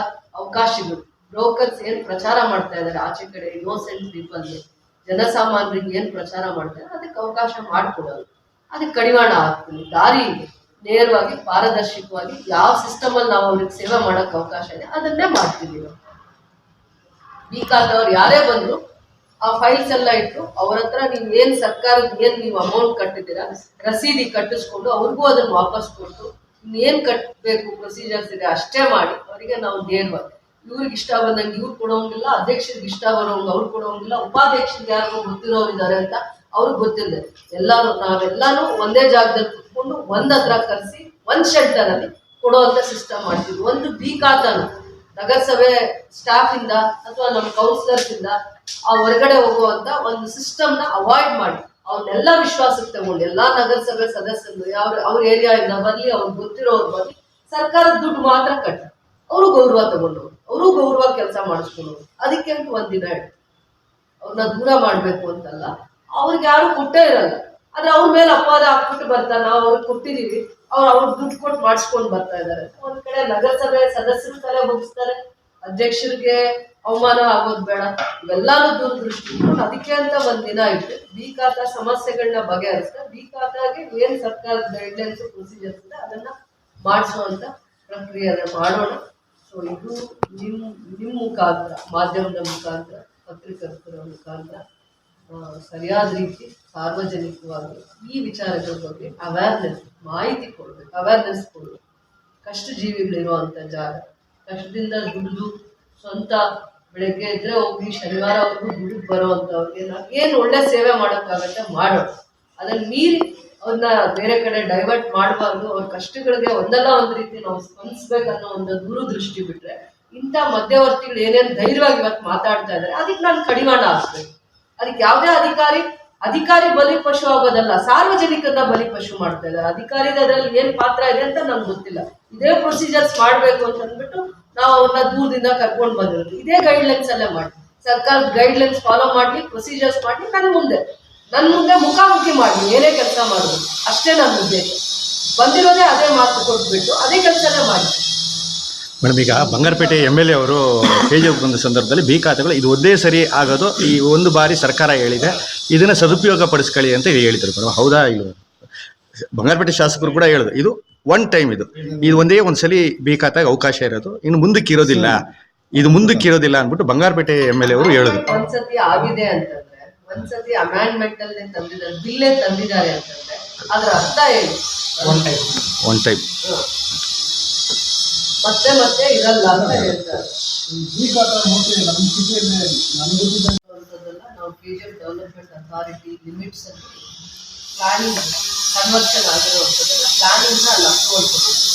ಅವಕಾಶಗಳು ಬ್ರೋಕರ್ಸ್ ಏನ್ ಪ್ರಚಾರ ಮಾಡ್ತಾ ಇದಾರೆ ಆಚೆ ಕಡೆ ಇನ್ನೋಸೆಂಟ್ ಪೀಪಲ್ಗೆ ಜನಸಾಮಾನ್ಯರಿಗೆ ಏನ್ ಪ್ರಚಾರ ಮಾಡ್ತಾರೆ ಅದಕ್ಕೆ ಅವಕಾಶ ಮಾಡಿಕೊಡೋದು. ಅದಕ್ಕೆ ಕಡಿವಾಣ ಹಾಕ್ತೀವಿ ದಾರಿ ಇದೆ. ನೇರವಾಗಿ, ಪಾರದರ್ಶಕವಾಗಿ ಯಾವ ಸಿಸ್ಟಮ್ ಅಲ್ಲಿ ನಾವು ಅವ್ರಿಗೆ ಸೇವೆ ಮಾಡಕ್ ಅವಕಾಶ ಇದೆ, ಅದನ್ನೇ ಮಾಡ್ತೀವಿ ಬಿ ಖಾತವ್ರು ಯಾರೇ ಬಂದ್ರು, ಆ ಫೈಲ್ಸ್ ಎಲ್ಲ ಇಟ್ಟು ಅವ್ರ ಹತ್ರ ನೀವು ಏನ್ ಸರ್ಕಾರದ ಏನ್ ನೀವು ಅಮೌಂಟ್ ಕಟ್ಟಿದ್ದೀರಾ, ರಸೀದಿ ಕಟ್ಟಿಸ್ಕೊಂಡು ಅವ್ರಿಗೂ ಅದನ್ನ ವಾಪಸ್ ಕೊಟ್ಟು ಏನ್ ಕಟ್ಟಬೇಕು ಪ್ರೊಸೀಜರ್ಸ್ ಇದೆ ಅಷ್ಟೇ ಮಾಡಿ, ಅವರಿಗೆ ನಾವು ನೇರವಾಗಿ ಇವ್ರಿಗೆ ಇಷ್ಟ ಬಂದಂಗೆ ಇವ್ರು ಕೊಡೋಂಗಿಲ್ಲ, ಅಧ್ಯಕ್ಷರಿಗೆ ಇಷ್ಟ ಬರೋಂಗೆ ಅವ್ರು ಕೊಡೋಂಗಿಲ್ಲ, ಉಪಾಧ್ಯಕ್ಷರಿಗೆ ಯಾರು ಗೊತ್ತಿರೋರು ಇದ್ದಾರೆ ಅಂತ ಅವ್ರಿಗೆ ಗೊತ್ತಿಲ್ಲ ಎಲ್ಲಾರು, ನಾವೆಲ್ಲಾನು ಒಂದೇ ಜಾಗದಲ್ಲಿ ಕುತ್ಕೊಂಡು ಒಂದ್ ಹತ್ರ ಕರೆಸಿ, ಒಂದ್ ಶೆಲ್ಟರ್ ಅಲ್ಲಿ ಕೊಡುವಂತ ಸಿಸ್ಟಮ್ ಮಾಡ್ತೀವಿ. ಒಂದು ಬೀಕಾತನು, ನಗರಸಭೆ ಸ್ಟಾಫ್ ಇಂದ ಅಥವಾ ನಮ್ಮ ಕೌನ್ಸಿಲರ್ಸ್ ಇಂದ ಆ ಹೊರಗಡೆ ಹೋಗುವಂತ ಒಂದು ಸಿಸ್ಟಮ್ನ ಅವಾಯ್ಡ್ ಮಾಡಿ. ಅವ್ರನ್ನೆಲ್ಲ ವಿಶ್ವಾಸಕ್ಕೆ ತಗೊಂಡು, ಎಲ್ಲಾ ನಗರಸಭೆ ಸದಸ್ಯರು ಯಾವ ಅವ್ರ ಏರಿಯಾ ಇಂದ ಬರ್ಲಿ ಅವ್ರಿಗೆ ಗೊತ್ತಿರೋರು ಬರ್ಲಿ, ಸರ್ಕಾರದ ದುಡ್ಡು ಮಾತ್ರ ಕಟ್ ಅವರು ಗೌರವ ತಗೊಂಡ್ರು ಅವರು ಗೌರವ ಕೆಲಸ ಮಾಡಿಸ್ಕೊಂಡು ಅದಕ್ಕೆ ಅಂತ ಒಂದಿನ ಅವ್ರನ್ನ ದೂರ ಮಾಡ್ಬೇಕು ಅಂತಲ್ಲ. ಅವ್ರಿಗೆ ಯಾರು ಕೊಟ್ಟೇ ಇರಲ್ಲ. ಆದ್ರೆ ಅವ್ರ ಮೇಲೆ ಅಪವಾದ ಹಾಕ್ಬಿಟ್ಟು ಬರ್ತಾ, ನಾವು ಅವ್ರಿಗೆ ಕೊಟ್ಟಿದೀವಿ, ಅವ್ರು ಅವ್ರಿಗೆ ದುಡ್ಡು ಕೊಟ್ಟು ಮಾಡಿಸ್ಕೊಂಡು ಬರ್ತಾ ಇದಾರೆ ಒಂದ್ ಕಡೆ ನಗರಸಭೆ ಸದಸ್ಯರು ತಲೆ ಬಗ್ಗಿಸ್ತಾರೆ ಅಧ್ಯಕ್ಷರಿಗೆ ಅವಮಾನ ಆಗೋದು ಬೇಡ. ಇವೆಲ್ಲಾನು ದೂರದೃಷ್ಟಿ ಅದಕ್ಕೆ ಅಂತ ಒಂದ್ ದಿನ ಇದೆ ಬಿ ಸಮಸ್ಯೆಗಳನ್ನ ಬಗೆಹರಿಸ್ತಾ ಬಿ ಖಾತಾಗೆ ಏನ್ ಸರ್ಕಾರದ ಗೈಡ್ಲೈನ್ಸ್ ಪ್ರೊಸೀಜರ್ಸ್ ಇದೆ ಅದನ್ನ ಮಾಡಿಸುವಂತ ಪ್ರಕ್ರಿಯೆನ ಮಾಡೋಣ. ಸೊ ಇದು ನಿಮ್ ನಿಮ್ ಮುಖಾಂತರ, ಮಾಧ್ಯಮದ ಮುಖಾಂತರ, ಪತ್ರಕರ್ತರ ಮುಖಾಂತರ ಸರಿಯಾದ ರೀತಿ ಸಾರ್ವಜನಿಕವಾಗಿ ಈ ವಿಚಾರಗಳ ಬಗ್ಗೆ ಅವೇರ್ನೆಸ್ ಮಾಹಿತಿ ಕೊಡ್ಬೇಕು ಅವೇರ್ನೆಸ್ ಕೊಡ್ಬೇಕು. ಕಷ್ಟ ಜೀವಿಗಳಿರುವಂತ ಜಾಗ. ಕಷ್ಟದಿಂದ ದುಡಿದು ಸ್ವಂತ ಬೆಳಗ್ಗೆ ಇದ್ರೆ ಹೋಗಿ ಶನಿವಾರ ಅವ್ರಿಗೂ ದುಡಿದು ಬರೋವಂಥವ್ರಿಗೆ ನಾವು ಏನು ಒಳ್ಳೆ ಸೇವೆ ಮಾಡೋಕ್ಕಾಗತ್ತೆ ಮಾಡೋ. ಅದನ್ನ ಮೀರಿ ಅವ್ರನ್ನ ಬೇರೆ ಕಡೆ ಡೈವರ್ಟ್ ಮಾಡಬಾರ್ದು. ಅವ್ರ ಕಷ್ಟಗಳಿಗೆ ಒಂದಲ್ಲ ಒಂದು ರೀತಿ ನಾವು ಸ್ಪಂದಿಸ್ಬೇಕನ್ನೋ ಒಂದು ದೂರದೃಷ್ಟಿ ಬಿಟ್ರೆ ಇಂಥ ಮಧ್ಯವರ್ತಿಗಳು ಏನೇನು ಧೈರ್ಯವಾಗಿ ಇವತ್ತು ಮಾತಾಡ್ತಾ ಇದ್ದಾರೆ ಅದಕ್ಕೆ ನಾನು ಕಡಿವಾಣ ಹಾಕ್ಬೇಕು ಅದಕ್ಕೆ ಯಾವುದೇ ಅಧಿಕಾರಿ ಅಧಿಕಾರಿ ಬಲಿ ಪಶು ಆಗೋದಲ್ಲ ಸಾರ್ವಜನಿಕರನ್ನ ಬಲಿಪಶು ಮಾಡ್ತಾ ಇದ್ದಾರೆ ಅಧಿಕಾರಿದ ಅದ್ರಲ್ಲಿ ಏನ್ ಪಾತ್ರ ಇದೆ ಅಂತ ನಮ್ಗೆ ಗೊತ್ತಿಲ್ಲ. ಇದೇ ಪ್ರೊಸೀಜರ್ಸ್ ಮಾಡಬೇಕು ಅಂತ ಅಂದ್ಬಿಟ್ಟು ನಾವು ಅವ್ರನ್ನ ದೂರದಿಂದ ಕರ್ಕೊಂಡು ಬಂದಿರೋದು. ಇದೇ ಗೈಡ್ಲೈನ್ಸ್ ಅಲ್ಲೇ ಮಾಡಿ ಸರ್ಕಾರದ ಗೈಡ್ಲೈನ್ಸ್ ಫಾಲೋ ಮಾಡಲಿ ಪ್ರೊಸೀಜರ್ಸ್ ಮಾಡಿ ನನ್ನ ಮುಂದೆ. ನನ್ನ ಮುಂದೆ ಮುಖಾಮುಖಿ ಮಾಡಿ ಏನೇ ಕೆಲಸ ಮಾಡೋದು ಅಷ್ಟೇ ನನ್ನ ಉದ್ದೇಶ. ಬಂದಿರೋದೇ ಅದೇ ಮಾತು ಕೊಟ್ಬಿಟ್ಟು ಅದೇ ಕೆಲಸನೇ ಮಾಡಿ. ಮೇಡಮ್, ಈಗ ಬಂಗಾರಪೇಟೆ ಎಂ ಎಲ್ ಎ ಅವರು ಎಫ್ ಬಂದ ಸಂದರ್ಭದಲ್ಲಿ ಬಿ ಖಾತೆಗಳು ಇದು ಒಂದೇ ಸರಿ ಆಗೋದು, ಈ ಒಂದು ಬಾರಿ ಸರ್ಕಾರ ಹೇಳಿದೆ. ಇದನ್ನು ಸದುಪಯೋಗ ಪಡಿಸ್ಕೊಳ್ಳಿ ಅಂತ ಹೇಳಿದರು ಮೇಡಮ್. ಹೌದಾ ಇಲ್ಲ ಬಂಗಾರಪೇಟೆ ಶಾಸಕರು ಕೂಡ ಹೇಳಿದ್ರು ಇದು ಒನ್ ಟೈಮ್ ಇದು. ಇದು ಒಂದೇ ಒಂದ್ಸಲಿ ಬೇಕಾದಾಗ ಅವಕಾಶ ಇರೋದು ಇನ್ನು ಮುಂದಕ್ಕೆ ಇರೋದಿಲ್ಲ. ಇದು ಮುಂದಕ್ಕೆ ಇರೋದಿಲ್ಲ ಅಂದ್ಬಿಟ್ಟು ಬಂಗಾರಪೇಟೆ ಎಂ ಎಲ್ ಎ ಅವರು ಹೇಳಿದ್ರು ಒಂದ್ಸತಿ ಆಗಿದೆ ಅಂತಂದ್ರೆ ಒಂದ್ಸತಿ ಅಮ್ಯಾಂಡ್ಮೆಂಟ್ ಅಲ್ಲೇ ತಂದಿದ್ದಾರೆ ಬಿಲ್ಲೇ ತಂದಿದ್ದಾರೆ ಅಂತಂದ್ರೆ ಅದ್ರ ಅರ್ಥ ಏನು? ಒನ್ ಟೈಮ್ ಒನ್ ಟೈಮ್ ಮತ್ತೆ ಮತ್ತೆ ಇರಲ್ಲ ಅಂತ ಹೇಳ್ತಾರೆ. ನಾವು ಡೆವಲಪ್ಮೆಂಟ್ ಅಥಾರಿಟಿ ಲಿಮಿಟ್ಸ್ ಅಲ್ಲಿ ಪ್ಲಾನಿಂಗ್ ಕನ್ವರ್ಷನ್ ಆಗಿರುವಂಥದ್ದನ್ನ ಪ್ಲಾನಿಂಗ್ನ ಅಲ್ಲಿ ಅಪ್ರೂವಲ್ ಕೊಟ್ಟಿದ್ದೀವಿ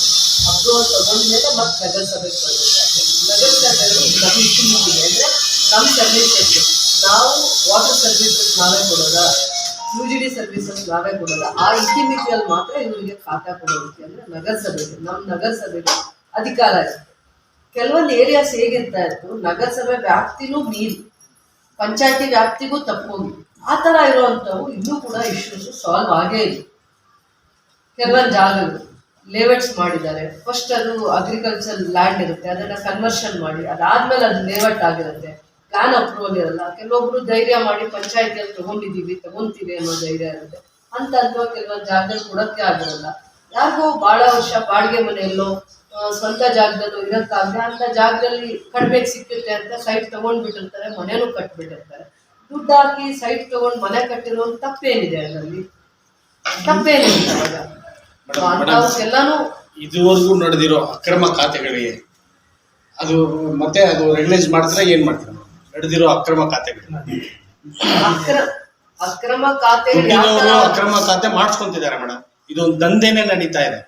ಅಪ್ರೂವಲ್ ತಗೊಂಡ್ಮೇಲೆ ಮತ್ತೆ ನಗರಸಭೆಗೆ ಬರಬೇಕಾಗುತ್ತೆ ನಗರಸಭೆಗಳು ನಮ್ಮ ಇದೆ ಅಂದರೆ ನಮ್ಮ ಸರ್ವಿಸಸ್ಗೆ ನಾವು ವಾಟರ್ ಸರ್ವಿಸಸ್ ನಾವೇ ಕೊಡೋದಾ. ಯು ಜಿ ಡಿ ಸರ್ವಿಸಸ್ ನಾವೇ ಕೊಡೋದ. ಆ ಇತಿಮಿತಿಯಲ್ಲಿ ಮಾತ್ರ ಇವರಿಗೆ ಖಾತಾ ಕೊಡೋದಕ್ಕೆ ಅಂದರೆ ನಗರಸಭೆಗೆ ನಮ್ಮ ನಗರಸಭೆಗೆ ಅಧಿಕಾರ ಇರುತ್ತೆ. ಕೆಲವೊಂದು ಏರಿಯಾಸ್ ಹೇಗಿರ್ತಾ ಇತ್ತು? ನಗರಸಭೆ ವ್ಯಾಪ್ತಿನೂ ಮೀರಿ. ಪಂಚಾಯತಿ ವ್ಯಾಪ್ತಿಗೂ ತಪ್ಪೋಗಿ. ಆ ಥರ ಇರುವಂಥವು ಇನ್ನೂ ಕೂಡ ಇಶ್ಯೂಸ್ ಸಾಲ್ವ್ ಆಗೇ ಇಲ್ಲ. ಕೆಲವೊಂದು ಜಾಗಗಳು ಲೇಔಟ್ಸ್ ಮಾಡಿದ್ದಾರೆ. ಫಸ್ಟ್ ಅದು ಅಗ್ರಿಕಲ್ಚರ್ ಲ್ಯಾಂಡ್ ಇರುತ್ತೆ, ಅದನ್ನ ಕನ್ವರ್ಷನ್ ಮಾಡಿ, ಅದಾದ್ಮೇಲೆ ಅದು ಲೇಔಟ್ ಆಗಿರುತ್ತೆ. ಪ್ಲಾನ್ ಅಪ್ರೂವಲ್ ಇರಲ್ಲ. ಕೆಲವೊಬ್ರು ಧೈರ್ಯ ಮಾಡಿ ಪಂಚಾಯತಿಯಲ್ಲಿ ತಗೊಂಡಿದ್ದೀವಿ, ತಗೊಂತೀವಿ ಅನ್ನೋ ಧೈರ್ಯ ಇರುತ್ತೆ. ಅಂತ ಅಥವಾ ಕೆಲವೊಂದು ಜಾಗದಲ್ಲಿ ಕೊಡಕ್ಕೆ ಆಗಿರಲ್ಲ. ಯಾರಿಗೋ ಭಾಳ ವರ್ಷ ಬಾಡಿಗೆ ಮನೆಯಲ್ಲೋ ಸ್ವಂತ ಜಾಗದಲ್ಲೂ ಇರೋಕ್ಕಾಗದೆ, ಅಂತ ಜಾಗದಲ್ಲಿ ಕಡಿಮೆ ಸಿಕ್ಕುತ್ತೆ ಅಂತ ಸೈಟ್ ತಗೊಂಡ್ಬಿಟ್ಟಿರ್ತಾರೆ, ಮನೇನು ಕಟ್ಬಿಟ್ಟಿರ್ತಾರೆ. ದುಡ್ಡು ಹಾಕಿ ಸೈಟ್ ತಗೊಂಡು ಮನೆ ಕಟ್ಟಿರೋ ತಪ್ಪೇನಿದೆ ಅದರಲ್ಲಿ. ಎಲ್ಲಾನು ಇದುವರೆಗೂ ನಡೆದಿರೋ ಅಕ್ರಮ ಖಾತೆಗಳಿಗೆ ಅದು ಮತ್ತೆ ಅದು ರೆಗ್ಯುಲೈಸ್ ಮಾಡಿದ್ರೆ ಏನ್ ಮಾಡ್ತಾರೆ? ನಡೆದಿರೋ ಅಕ್ರಮ ಖಾತೆಗಳು ಅಕ್ರ ಅಕ್ರಮ ಖಾತೆ ಅಕ್ರಮ ಖಾತೆ ಮಾಡಿಸ್ಕೊಂತಿದ್ದಾರೆ ಮೇಡಮ್ ಇದು ಒಂದು ದಂಧೆನೇ ನಡೀತಾ ಇದೆ.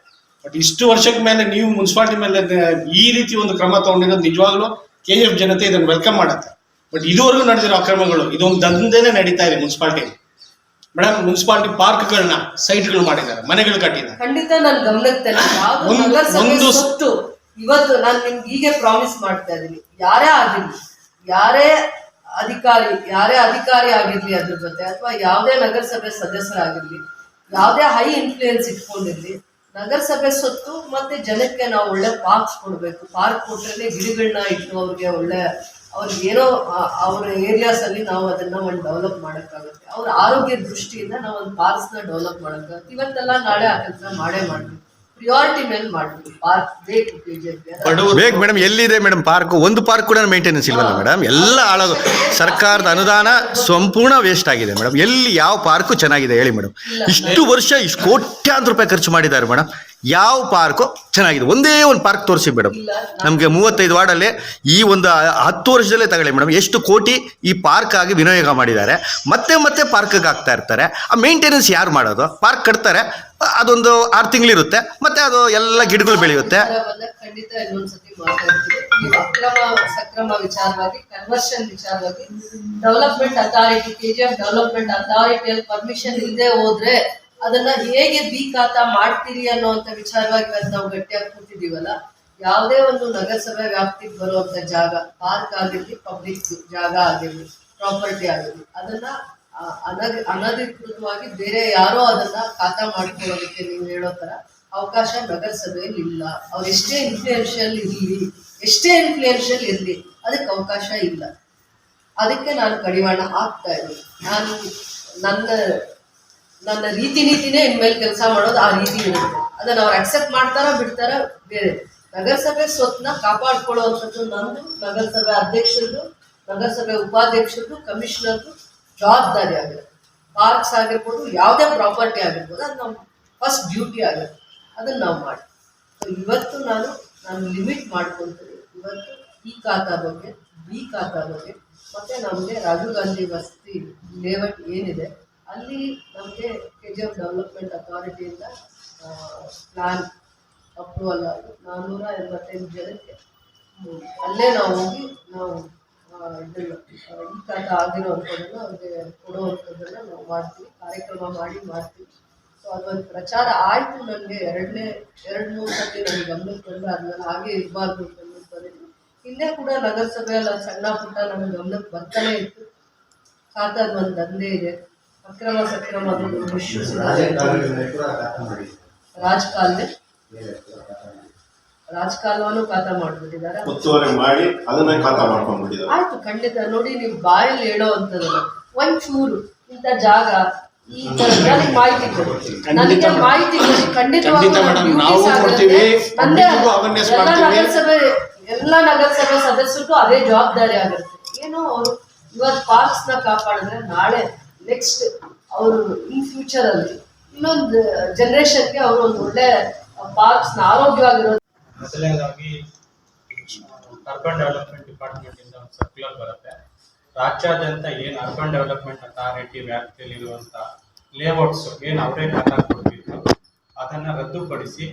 ಬಟ್ ಇಷ್ಟು ವರ್ಷದ ಮೇಲೆ ನೀವು ಮುನ್ಸಿಪಾಲಿಟಿ ಮೇಲೆ ಈ ರೀತಿ ಒಂದು ಕ್ರಮ ತಗೊಂಡಿರೋದು ನಿಜವಾಗ್ಲೂ ಕೆ ಎಫ್ ಜನತೆ ಇದನ್ನು ವೆಲ್ಕಮ್ ಮಾಡುತ್ತೆ. ಬಟ್ ಇದುವರೆಗೂ ನಡೆದಿರೋ ಅಕ್ರಮಗಳು ಇದೊಂದು ದಂಧೆನೇ ನಡೀತಾ ಇದೆ ಮುನ್ಸಿಪಾಲಿಟಿ. ಮೇಡಮ್ ಮುನ್ಸಿಪಾಲಿಟಿ ಪಾರ್ಕ್ಗಳನ್ನ ಸೈಟ್ಗಳು ಮಾಡಿದ್ದಾರೆ ಮನೆಗಳು ಕಟ್ಟಿದ್ದಾರೆ. ಖಂಡಿತ ನಾನು ಗಮನಕ್ಕೆ ಒಂದು- ಸುತ್ತು. ಇವತ್ತು ನಾನು ನಿಮ್ಗೆ ಹೀಗೆ ಪ್ರಾಮಿಸ್ ಮಾಡ್ತಾ ಇದ್ದೀನಿ. ಯಾರೇ ಆಗಿರ್ಲಿ ಯಾರೇ ಅಧಿಕಾರಿ ಯಾರೇ ಅಧಿಕಾರಿ ಆಗಿರ್ಲಿ ಅದ್ರ ಜೊತೆ ಅಥವಾ ಯಾವುದೇ ನಗರಸಭೆ ಸದಸ್ಯರಾಗಿರ್ಲಿ ಯಾವುದೇ ಹೈ ಇನ್ಫ್ಲೂಯೆನ್ಸ್ ಇಟ್ಕೊಂಡಿರ್ಲಿ ನಗರಸಭೆ ಸೊತ್ತು ಮತ್ತೆ ಜನಕ್ಕೆ ನಾವು ಒಳ್ಳೆ ಪಾರ್ಕ್ಸ್ ಕೊಡ್ಬೇಕು. ಪಾರ್ಕ್ ಕೊಟ್ರೆ ಗಿಡಗಳನ್ನ ಇಟ್ಟು ಅವ್ರಿಗೆ ಒಳ್ಳೆ ಅವ್ರಿಗೆ ಏನೋ ಅವರ ಅವ್ರ ಏರಿಯಾಸ್ ಅಲ್ಲಿ ನಾವು ಅದನ್ನ ಒಂದು ಡೆವಲಪ್ ಮಾಡೋಕ್ಕಾಗುತ್ತೆ. ಅವ್ರ ಆರೋಗ್ಯ ದೃಷ್ಟಿಯಿಂದ ನಾವು ಒಂದು ಪಾರ್ಕ್ಸ್ನ ಡೆವಲಪ್ ಮಾಡೋಕ್ಕಾಗುತ್ತೆ. ಇವತ್ತೆಲ್ಲ ನಾಳೆ ಆ ಕೆಲಸ ಮಾಡೇ ಮಾಡ್ತೀವಿ. ಪ್ರಿಯಾರಿಟಿ ಮೇಲೆ ಮಾಡಬೇಕು. ಪಾರ್ಕ್ ಬೇಕು ಮೇಡಮ್ ಎಲ್ಲಿದೆ ಮೇಡಮ್ ಪಾರ್ಕ್ ಒಂದು ಪಾರ್ಕ್ ಕೂಡ ಮೇಂಟೆನೆನ್ಸ್ ಇಲ್ಲ ಮೇಡಮ್? ಎಲ್ಲ ಹಾಳಾಗ ಸರ್ಕಾರದ ಅನುದಾನ ಸಂಪೂರ್ಣ ವೇಸ್ಟ್ ಆಗಿದೆ ಮೇಡಮ್. ಎಲ್ಲಿ ಯಾವ ಪಾರ್ಕು ಚೆನ್ನಾಗಿದೆ ಹೇಳಿ ಮೇಡಮ್. ಇಷ್ಟು ವರ್ಷ ಇಷ್ಟು ಕೋಟ್ಯಾಂತರ ರೂಪಾಯಿ ಖರ್ಚು ಮಾಡಿದ್ದಾರೆ ಮೇಡಮ್. ಯಾವ ಪಾರ್ಕು ಚೆನ್ನಾಗಿದೆ? ಒಂದೇ ಒಂದು ಪಾರ್ಕ್ ತೋರಿಸಿ ಮೇಡಮ್. ನಮಗೆ ಮೂವತ್ತೈದು ವಾರ್ಡಲ್ಲಿ ಈ ಒಂದು ಹತ್ತು ವರ್ಷದಲ್ಲೇ ತಗೊಳ್ಳಿ ಮೇಡಮ್. ಎಷ್ಟು ಕೋಟಿ ಈ ಪಾರ್ಕ್ ಆಗಿ ವಿನಿಯೋಗ ಮಾಡಿದ್ದಾರೆ. ಮತ್ತೆ ಮತ್ತೆ ಪಾರ್ಕ್ಗೆ ಹಾಕ್ತಾ ಇರ್ತಾರೆ. ಆ ಮೇಂಟೆನೆನ್ಸ್ ಯಾರು ಮಾಡೋದು? ಪಾರ್ಕ್ ಕಟ್ತಾರೆ. ಅದೊಂದು ಆರು ತಿಂಗಳಿರುತ್ತೆ. ಮತ್ತೆ ಅದು ಎಲ್ಲ ಗಿಡಗಳು ಬೆಳೆಯುತ್ತೆ. ಖಂಡಿತ ಇನ್ನೊಂದ್ಸತಿ ಅಕ್ರಮ, ಸಕ್ರಮ ವಿಚಾರವಾಗಿ ಕನ್ವರ್ಷನ್ ವಿಚಾರವಾಗಿ development authority K G development ಅಥಾರಿಟಿಯಲ್ಲಿ permission ಇಲ್ಲದೆ ಹೋದ್ರೆ ಅದನ್ನ ಹೇಗೆ ಬೀಕಾತ ಮಾಡ್ತೀರಿ ಅನ್ನೋಂಥ ವಿಚಾರವಾಗಿ ಇವತ್ತು ನಾವು ಗಟ್ಟಿಯಾಗಿ ಕೂತಿದೀವಲ್ಲ ಯಾವುದೇ ಒಂದು ನಗರಸಭೆ ವ್ಯಾಪ್ತಿಗೆ ಬರುವಂತ ಜಾಗ ಪಾರ್ಕ್ ಆಗಿರ್ಲಿ ಪಬ್ಲಿಕ್ ಜಾಗ ಆಗಿರ್ಲಿ ಪ್ರಾಪರ್ಟಿ ಆಗಿರ್ಲಿ, ಅದನ್ನ ಅನಧಿ, ಅನಧಿಕೃತವಾಗಿ ಬೇರೆ ಯಾರೋ ಅದನ್ನ ಖಾತಾ ಮಾಡ್ಕೊಳ್ಳೋದಕ್ಕೆ ನೀವು ಹೇಳೋ ತರ ಅವಕಾಶ ನಗರಸಭೆಯಲ್ಲಿ ಇಲ್ಲ. ಅವ್ರು ಎಷ್ಟೇ ಇನ್ಫ್ಲೂಯೆನ್ಷಿಯಲ್ ಇರಲಿ, ಎಷ್ಟೇ ಇನ್ಫ್ಲೂಯೆನ್ಷಿಯಲ್ ಇರಲಿ, ಅದಕ್ಕೆ ಅವಕಾಶ ಇಲ್ಲ. ಅದಕ್ಕೆ ನಾನು ಕಡಿವಾಣ ಹಾಕ್ತಾ ಇದ್ದೀನಿ. ನಾನು ನನ್ನ ನನ್ನ ರೀತಿ ನೀತಿನೇ ಇನ್ಮೇಲೆ ಕೆಲಸ ಮಾಡೋದು ಆ ರೀತಿ ಇರುತ್ತೆ. ಅದನ್ನ ಅವ್ರು ಅಕ್ಸೆಪ್ಟ್ ಮಾಡ್ತಾರ ಬಿಡ್ತಾರ ಬೇರೆ. ನಗರಸಭೆ ಸ್ವತ್ನ ಕಾಪಾಡ್ಕೊಳ್ಳುವಂಥದ್ದು ನಂದು ನಗರಸಭೆ ಅಧ್ಯಕ್ಷರದು ನಗರಸಭೆ ಉಪಾಧ್ಯಕ್ಷರದು ಕಮಿಷನರ್ದು ಜವಾಬ್ದಾರಿ ಆಗುತ್ತೆ ಪಾರ್ಕ್ಸ್ ಆಗಿರ್ಬೋದು, ಯಾವುದೇ ಪ್ರಾಪರ್ಟಿ ಆಗಿರ್ಬೋದು, ಅದು ನಮ್ಮ ಫಸ್ಟ್ ಡ್ಯೂಟಿ ಆಗುತ್ತೆ ಅದನ್ನು ನಾವು ಮಾಡಿ. ಸೊ ಇವತ್ತು ನಾನು ನಾನು ಲಿಮಿಟ್ ಮಾಡ್ಕೊಳ್ತೀನಿ. ಇವತ್ತು ಈ ಖಾತಾ ಬಗ್ಗೆ, ಬಿ ಖಾತಾ ಬಗ್ಗೆ, ಮತ್ತು ನಮಗೆ ರಾಜೀವ್ ಗಾಂಧಿ ವಸತಿ ಲೇಔಟ್ ಏನಿದೆ, ಅಲ್ಲಿ ನಮಗೆ ಕೆ ಜಿ ಎಫ್ ಡೆವಲಪ್ಮೆಂಟ್ ಅಥಾರಿಟಿಯಿಂದ ಪ್ಲಾನ್ ಅಪ್ರೂವಲ್ ಆಗಿ ನಾನ್ನೂರ ಎಂಬತ್ತೈದು ಜನಕ್ಕೆ ಅಲ್ಲೇ ನಾವು ಹೋಗಿ, ನಾವು ಇದನ್ನ ಖಾತಾ ಆಗಿರೋವಂಥದ್ದನ್ನು ಅವ್ರಿಗೆ ಕೊಡುವಂಥದ್ದನ್ನು ನಾವು ಮಾಡ್ತೀವಿ ಕಾರ್ಯಕ್ರಮ ಮಾಡಿ ಮಾಡ್ತೀವಿ. ಸೊ ಅದೊಂದು ಪ್ರಚಾರ ಆಯಿತು ನನಗೆ ಎರಡನೇ ಎರಡು ಮೂರು ಸತಿ ನನಗೆ ಗಮನಕ್ಕೆ ಬಂದರೆ ಅದನ್ನ ಹಾಗೆ ಇರಬಾರ್ದು ಅಂತ ಬಂದಿದ್ದು ಇಲ್ಲೇ ಕೂಡ ನಗರಸಭೆ ಎಲ್ಲ ಸಣ್ಣ ಪುಟ್ಟ ನನಗೆ ಗಮನಕ್ಕೆ ಬರ್ತಾನೆ ಇತ್ತು. ಖಾತಾದ ಒಂದು ದಂಧೆ ಇದೆ. ಅಕ್ರಮ ಸಕ್ರಮ ಇಶ್ಯೂಸ್ ರಾಜಕಾಲುವನು ಖಾತಾ ಮಾಡ್ಬಿಟ್ಟಿದ್ದಾರೆ. ಒತ್ತುವರಿ ಮಾಡಿ ಅದನ್ನ ಖಾತಾ ಮಾಡ್ಕೊಂಡ್ಬಿಟ್ಟಿದ್ದಾರೆ. ಆಯ್ತು ಖಂಡಿತ. ನೋಡಿ ನೀವು ಬಾಯಲ್ಲಿ ಹೇಳೋ ಅಂತದಲ್ಲ ಒಂಚೂರು ಇಂಥ ಜಾಗ ಈ ನನಗೆ ಮಾಹಿತಿ ಕೊಡಿ. ನನಗೆ ಮಾಹಿತಿ ಕೊಡಿ. ಖಂಡಿತವಾಗ್ಲೂ. ನಂದೇ ಎಲ್ಲ ಮಾಡ್ತೀವಿ. ನಗರಸಭೆ ಎಲ್ಲ ನಗರಸಭೆ ಸದಸ್ಯರಿಗೂ ಅದೇ ಜವಾಬ್ದಾರಿ ಆಗುತ್ತೆ ಏನೋ ಅವರು ಇವತ್ತು ಪಾರ್ಕ್ಸ್ನ ಕಾಪಾಡಿದ್ರೆ ನಾಳೆ ನೆಕ್ಸ್ಟ್ ಅವರು ಇನ್ ಫ್ಯೂಚರ್ ಅಲ್ಲಿ ಇನ್ನೊಂದು ಜನರೇಷನ್ಗೆ ಅವರು ಒಂದು ಒಳ್ಳೆ ಪಾರ್ಕ್ಸ್ನ ಆರೋಗ್ಯವಾಗಿರೋ ಮೊದಲನೇದಾಗಿ ಅರ್ಬನ್ ಡೆವಲಪ್ಮೆಂಟ್ ಡಿಪಾರ್ಟ್ಮೆಂಟ್ ಇಂದ ಒಂದು ಸರ್ಕ್ಯುಲರ್ ಬರುತ್ತೆ. ರಾಜ್ಯಾದ್ಯಂತ ಏನು ಅರ್ಬನ್ ಡೆವಲಪ್ಮೆಂಟ್ ಅಥಾರಿಟಿ ವ್ಯಾಪ್ತಿಯಲ್ಲಿ ಇರುವಂತ ಲೇಔಟ್ಸ್ ಏನು ಅವರೇ ಖಾತಾ ಕೊಡ್ತಿದ್ರು, ಅದನ್ನ ರದ್ದುಪಡಿಸಿ,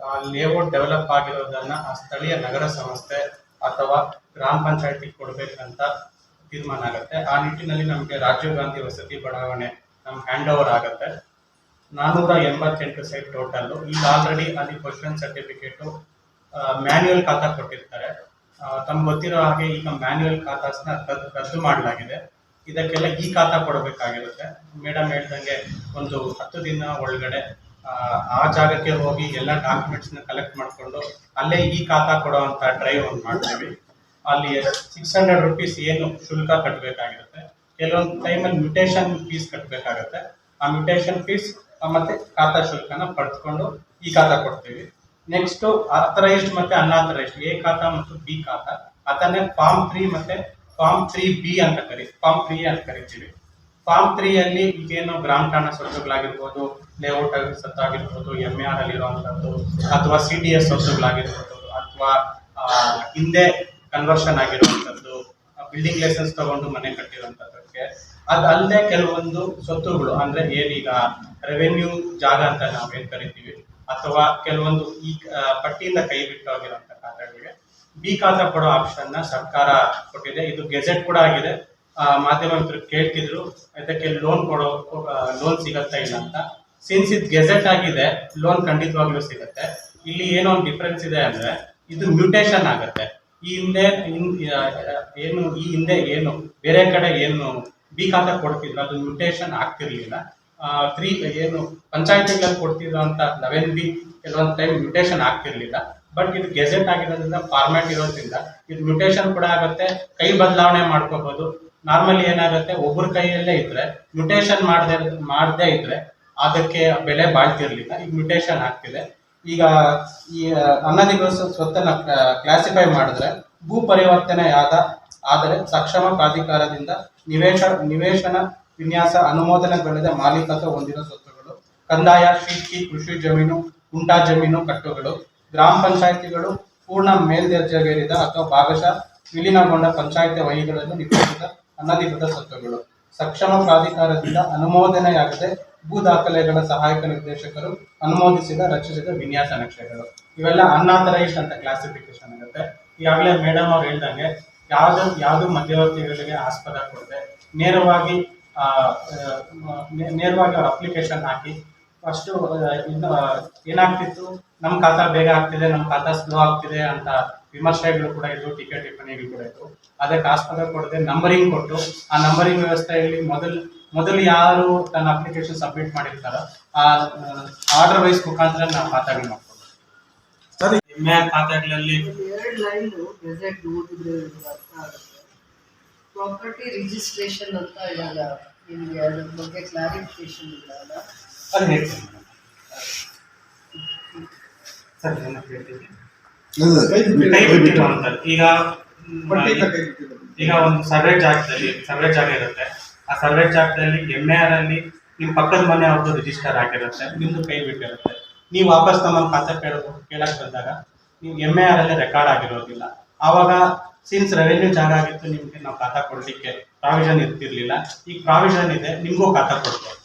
ಆ ಲೇಔಟ್ ಡೆವಲಪ್ ಆಗಿರೋದನ್ನ ಆ ಸ್ಥಳೀಯ ನಗರ ಸಂಸ್ಥೆ ಅಥವಾ ಗ್ರಾಮ ಪಂಚಾಯತಿ ಕೊಡ್ಬೇಕಂತ ತೀರ್ಮಾನ ಆಗುತ್ತೆ. ಆ ನಿಟ್ಟಿನಲ್ಲಿ ನಮಗೆ ರಾಜೀವ್ ಗಾಂಧಿ ವಸತಿ ಬಡಾವಣೆ ನಮ್ಗೆ ಹ್ಯಾಂಡ್ ಓವರ್ ಆಗುತ್ತೆ. ನಾನ್ನೂರ ಎಂಬತ್ತೆಂಟು ಸೈಟ್ ಟೋಟಲ್ ಈಗ ಆಲ್ರೆಡಿ ಅಲ್ಲಿ ಕ್ವಶನ್ ಸರ್ಟಿಫಿಕೇಟು ಮ್ಯಾನ್ಯುಯಲ್ ಖಾತಾ ಕೊಟ್ಟಿರ್ತಾರೆ. ತಮ್ಗೆ ಗೊತ್ತಿರೋ ಹಾಗೆ ಈಗ ಮ್ಯಾನ್ಯುಯಲ್ ಖಾತಾಸ್ನ ರದ್ದು ರದ್ದು ಮಾಡಲಾಗಿದೆ. ಇದಕ್ಕೆಲ್ಲ ಈ ಖಾತಾ ಕೊಡಬೇಕಾಗಿರುತ್ತೆ. ಮೇಡಮ್ ಹೇಳ್ದಂಗೆ ಒಂದು ಹತ್ತು ದಿನ ಒಳಗಡೆ ಆ, ಜಾಗಕ್ಕೆ ಹೋಗಿ ಎಲ್ಲ ಡಾಕ್ಯುಮೆಂಟ್ಸ್ನ ಕಲೆಕ್ಟ್ ಮಾಡಿಕೊಂಡು ಅಲ್ಲೇ ಈ ಖಾತಾ ಕೊಡುವಂಥ ಡ್ರೈವ್ ಒಂದು ಮಾಡ್ತೀವಿ. ಅಲ್ಲಿ ಸಿಕ್ಸ್ ಹಂಡ್ರೆಡ್ ರುಪೀಸ್ ಏನು ಶುಲ್ಕ ಕಟ್ಟಬೇಕಾಗಿರುತ್ತೆ ಕೆಲವೊಂದು ಟೈಮಲ್ಲಿ ಮ್ಯೂಟೇಷನ್ ಫೀಸ್ ಕಟ್ಟಬೇಕಾಗುತ್ತೆ ಆ ಮ್ಯೂಟೇಷನ್ ಫೀಸ್ ಮತ್ತೆ ಖಾತಾ ಶುಲ್ಕನ ಪಡೆದುಕೊಂಡು ಈ ಖಾತಾ ಕೊಡ್ತೀವಿ. ನೆಕ್ಸ್ಟ್ ಆಥರೈಸ್ಡ್ ಮತ್ತೆ ಅನ್ಆಥರೈಸ್ಡ್ ಎ ಖಾತಾ ಮತ್ತು ಬಿ ಖಾತಾ. ಅದನ್ನೇ ಫಾರ್ಮ್ ತ್ರೀ ಮತ್ತೆ ಫಾರ್ಮ್ ತ್ರೀ ಬಿ ಅಂತ ಕರಿ, ಫಾರ್ಮ್ ತ್ರೀ ಅಂತ ಕರಿತೀವಿ. ಫಾರ್ಮ್ ತ್ರೀ ಅಲ್ಲಿ ಈಗೇನು ಗ್ರಾಮ ಠಾಣಾ ಸ್ವತ್ತುಗಳಾಗಿರ್ಬೋದು, ಲೇಔಟ್ ಸತ್ತಾಗಿರ್ಬೋದು ಎಂ ಆರ್ ಅಲ್ಲಿ ಅಥವಾ ಸಿ ಡಿ ಎಸ್ ಸ್ವತ್ತುಗಳಾಗಿರ್ಬೋದು, ಅಥವಾ ಹಿಂದೆ ಕನ್ವರ್ಷನ್ ಆಗಿರುವಂಥದ್ದು ಬಿಲ್ಡಿಂಗ್ ಲೈಸೆನ್ಸ್ ತಗೊಂಡು ಮನೆ ಕಟ್ಟಿರುವಂಥದ್ದಕ್ಕೆ ಅದಲ್ಲದೆ ಕೆಲವೊಂದು ಸ್ವತ್ತುಗಳು ಅಂದ್ರೆ ಏನೀಗ ರೆವೆನ್ಯೂ ಜಾಗ ಅಂತ ನಾವೇನ್ ಕರಿತೀವಿ, ಅಥವಾ ಕೆಲವೊಂದು ಈ ಪಟ್ಟಿಯಿಂದ ಕೈ ಬಿಟ್ಟು ಹೋಗಿರುವಂಥ ಖಾತೆಗಳಿಗೆ ಬಿ ಖಾತೆ ಕೊಡೋ ಆಪ್ಷನ್ನ ಸರ್ಕಾರ ಕೊಟ್ಟಿದೆ. ಇದು ಗೆಜೆಟ್ ಕೂಡ ಆಗಿದೆ. ಮಾಧ್ಯಮ ಕೇಳ್ತಿದ್ರು, ಇದಕ್ಕೆ ಲೋನ್ ಕೊಡೋ ಲೋನ್ ಸಿಗತ್ತಾ ಇಲ್ಲ ಅಂತ. ಸಿನ್ಸ್ ಇದು ಗೆಜೆಟ್ ಆಗಿದೆ ಲೋನ್ ಖಂಡಿತವಾಗ್ಲೂ ಸಿಗುತ್ತೆ. ಇಲ್ಲಿ ಏನೋ ಒಂದು ಡಿಫ್ರೆನ್ಸ್ ಇದೆ ಅಂದ್ರೆ, ಇದು ಮ್ಯೂಟೇಶನ್ ಆಗುತ್ತೆ. ಈ ಹಿಂದೆ ಏನು, ಈ ಹಿಂದೆ ಏನು, ಬೇರೆ ಕಡೆ ಏನು ಬಿ ಖಾತೆ ಕೊಡ್ತಿದ್ರು, ಅದು ಮ್ಯೂಟೇಶನ್ ಆಗ್ತಿರ್ಲಿಲ್ಲ. ತ್ರೀ ಏನು ಪಂಚಾಯತಿಗಳಲ್ಲಿ ಕೊಡ್ತಿದ್ರು ಅಂತ ಲೆವೆನ್ ಬಿ ಕೆಲವೊಂದು ಟೈಮ್ ಮ್ಯೂಟೇಶನ್ ಆಗ್ತಿರ್ಲಿಲ್ಲ. ಬಟ್ ಇದು ಗೆಜೆಟ್ ಆಗಿರೋದ್ರಿಂದ ಫಾರ್ಮ್ಯಾಟ್ ಇರೋದ್ರಿಂದ, ಇದು ಮ್ಯೂಟೇಶನ್ ಕೂಡ ಆಗುತ್ತೆ, ಕೈ ಬದಲಾವಣೆ ಮಾಡ್ಕೋಬಹುದು ನಾರ್ಮಲಿ ಏನಾಗುತ್ತೆ ಒಬ್ಬರ ಕೈಯಲ್ಲೇ ಇದ್ರೆ ಮ್ಯೂಟೇಶನ್ ಮಾಡದೆ, ಮಾಡದೇ ಇದ್ರೆ, ಅದಕ್ಕೆ ಬೆಲೆ ಬಾಳ್ತಿರ್ಲಿಲ್ಲ, ಈಗ ಮ್ಯೂಟೇಶನ್ ಆಗ್ತಿದೆ. ಈಗ ಈ ಅನ್ನದಿಗೋಸ್ಕರ ಸ್ವತ್ತನ್ನ ಕ್ಲಾಸಿಫೈ ಮಾಡಿದ್ರೆ ಭೂ ಪರಿವರ್ತನೆಯಾದ ಆದರೆ ಸಕ್ಷಮ ಪ್ರಾಧಿಕಾರದಿಂದ ನಿವೇಶ ನಿವೇಶನ ವಿನ್ಯಾಸ ಅನುಮೋದನೆಗೊಳ್ಳದೆ ಮಾಲೀಕತ್ವ ಹೊಂದಿದ ಸ್ವತ್ತುಗಳು, ಕಂದಾಯ ಶಿಕ್ಷಿ ಕೃಷಿ ಜಮೀನು ಉಂಟಾ ಜಮೀನು ಕಟ್ಟುಗಳು, ಗ್ರಾಮ ಪಂಚಾಯಿತಿಗಳು ಪೂರ್ಣ ಮೇಲ್ದರ್ಜೆಗೇರಿದ ಅಥವಾ ಭಾಗಶಃ ವಿಲೀನಗೊಂಡ ಪಂಚಾಯಿತಿ ವಹಿಗಳನ್ನು ನಿರ್ವಹಿಸಿದ ಅನಧಿಕೃತ ಸ್ವತ್ತುಗಳು. ಸಕ್ಷಮ ಪ್ರಾಧಿಕಾರದಿಂದ ಅನುಮೋದನೆಯಾಗದೆ ಭೂ ದಾಖಲೆಗಳ ಸಹಾಯಕ ನಿರ್ದೇಶಕರು ಅನುಮೋದಿಸಿದ, ರಚಿಸಿದ ವಿನ್ಯಾಸ ನಕ್ಷೆಗಳು. ಇವೆಲ್ಲ ಅನ್ನಾಥರೈಸ್ ಅಂತ ಕ್ಲಾಸಿಫಿಕೇಶನ್ ಇರುತ್ತೆ ಈಗಾಗಲೇ ಮೇಡಮ್ ಅವ್ರು ಹೇಳ್ದಂಗೆ ಯಾವ್ದು ಯಾವ್ದು ಮಧ್ಯವರ್ತಿಗಳಿಗೆ ಆಸ್ಪದ ಕೊಡದೆ ನೇರವಾಗಿ ನೇರವಾಗಿ ಅವ್ರ ಅಪ್ಲಿಕೇಶನ್ ಹಾಕಿ ಫಸ್ಟು ಏನಾಗ್ತಿತ್ತು? ನಮ್ಮ ಖಾತಾ ಬೇಗ ಆಗ್ತಿದೆ ನಮ್ಮ ಖಾತಾ ಸ್ಲೋ ಆಗ್ತಿದೆ ಅಂತ ವಿಮರ್ಶೆಗಳು ಕೂಡ ಇತ್ತು ಟಿಕೆಟ್ ಟಿಪ್ಪಣಿಗಳು ಕೂಡ ಇತ್ತು ಅದಕ್ಕೆ ಆಸ್ಪದ ಕೊಡದೆ ನಂಬರಿಂಗ್ ಕೊಟ್ಟು ಆ ನಂಬರಿಂಗ್ ವ್ಯವಸ್ಥೆಯಲ್ಲಿ ಮೊದಲು ಮೊದಲು ಯಾರು ತನ್ನ ಅಪ್ಲಿಕೇಶನ್ ಸಬ್ಮಿಟ್ ಮಾಡಿರ್ತಾರೋ ಆ ಆರ್ಡರ್ ವೈಸ್ ಮುಖಾಂತರ ನಾವು ಖಾತೆಗಳು ಮಾಡ್ಕೊಂಡು ಸರಿ. ಖಾತೆಗಳಲ್ಲಿ ಲೈನ್ ಗೆಜೆಟ್ ಓದಿದ್ರೆ ನಿಮ್ಗೆ ಅರ್ಥ ಆಗುತ್ತೆ. ಪ್ರಾಪರ್ಟಿ ರಿಜಿಸ್ಟ್ರೇಷನ್ ಅಂತ ಇವಾಗ ನಿಮಗೆ ಅದ್ರ ಬಗ್ಗೆ ಕ್ಲಾರಿಫಿಕೇಶನ್ ಇಲ್ಲ ಅಲ್ಲ ಈಗ. ಈಗ ಒಂದು ಸರ್ವೆ ಜಾಗದಲ್ಲಿ ಸರ್ವೆ ಜಾಗ ಇರುತ್ತೆ. ಆ ಸರ್ವೆ ಜಾಗದಲ್ಲಿ ಎಂ ಆರ್ ಅಲ್ಲಿ ನಿಮ್ಮ ಪಕ್ಕದ ಮನೆ ಅವ್ರದ್ದು ರಿಜಿಸ್ಟರ್ ಆಗಿರುತ್ತೆ. ನಿಮ್ದು ಕೈ ಬಿಟ್ಟಿರುತ್ತೆ. ನೀವು ವಾಪಸ್ ನಮ್ಮನ್ನು ಖಾತೆ ಕೇಳ ಕೇಳಕ್ ಬಂದಾಗ ನೀವು ಎಂ ಆರ್ ಅಲ್ಲಿ ರೆಕಾರ್ಡ್ ಆಗಿರೋದಿಲ್ಲ. ಆವಾಗ ಸಿನ್ಸ್ ರೆವೆನ್ಯೂ ಜಾಗ ಆಗಿತ್ತು, ನಿಮಗೆ ನಾವು ಖಾತಾ ಕೊಡಲಿಕ್ಕೆ ಪ್ರಾವಿಷನ್ ಇರ್ತಿರ್ಲಿಲ್ಲ. ಈಗ ಪ್ರಾವಿಷನ್ ಇದೆ, ನಿಮಗೂ ಖಾತಾ ಕೊಡ್ತೇವೆ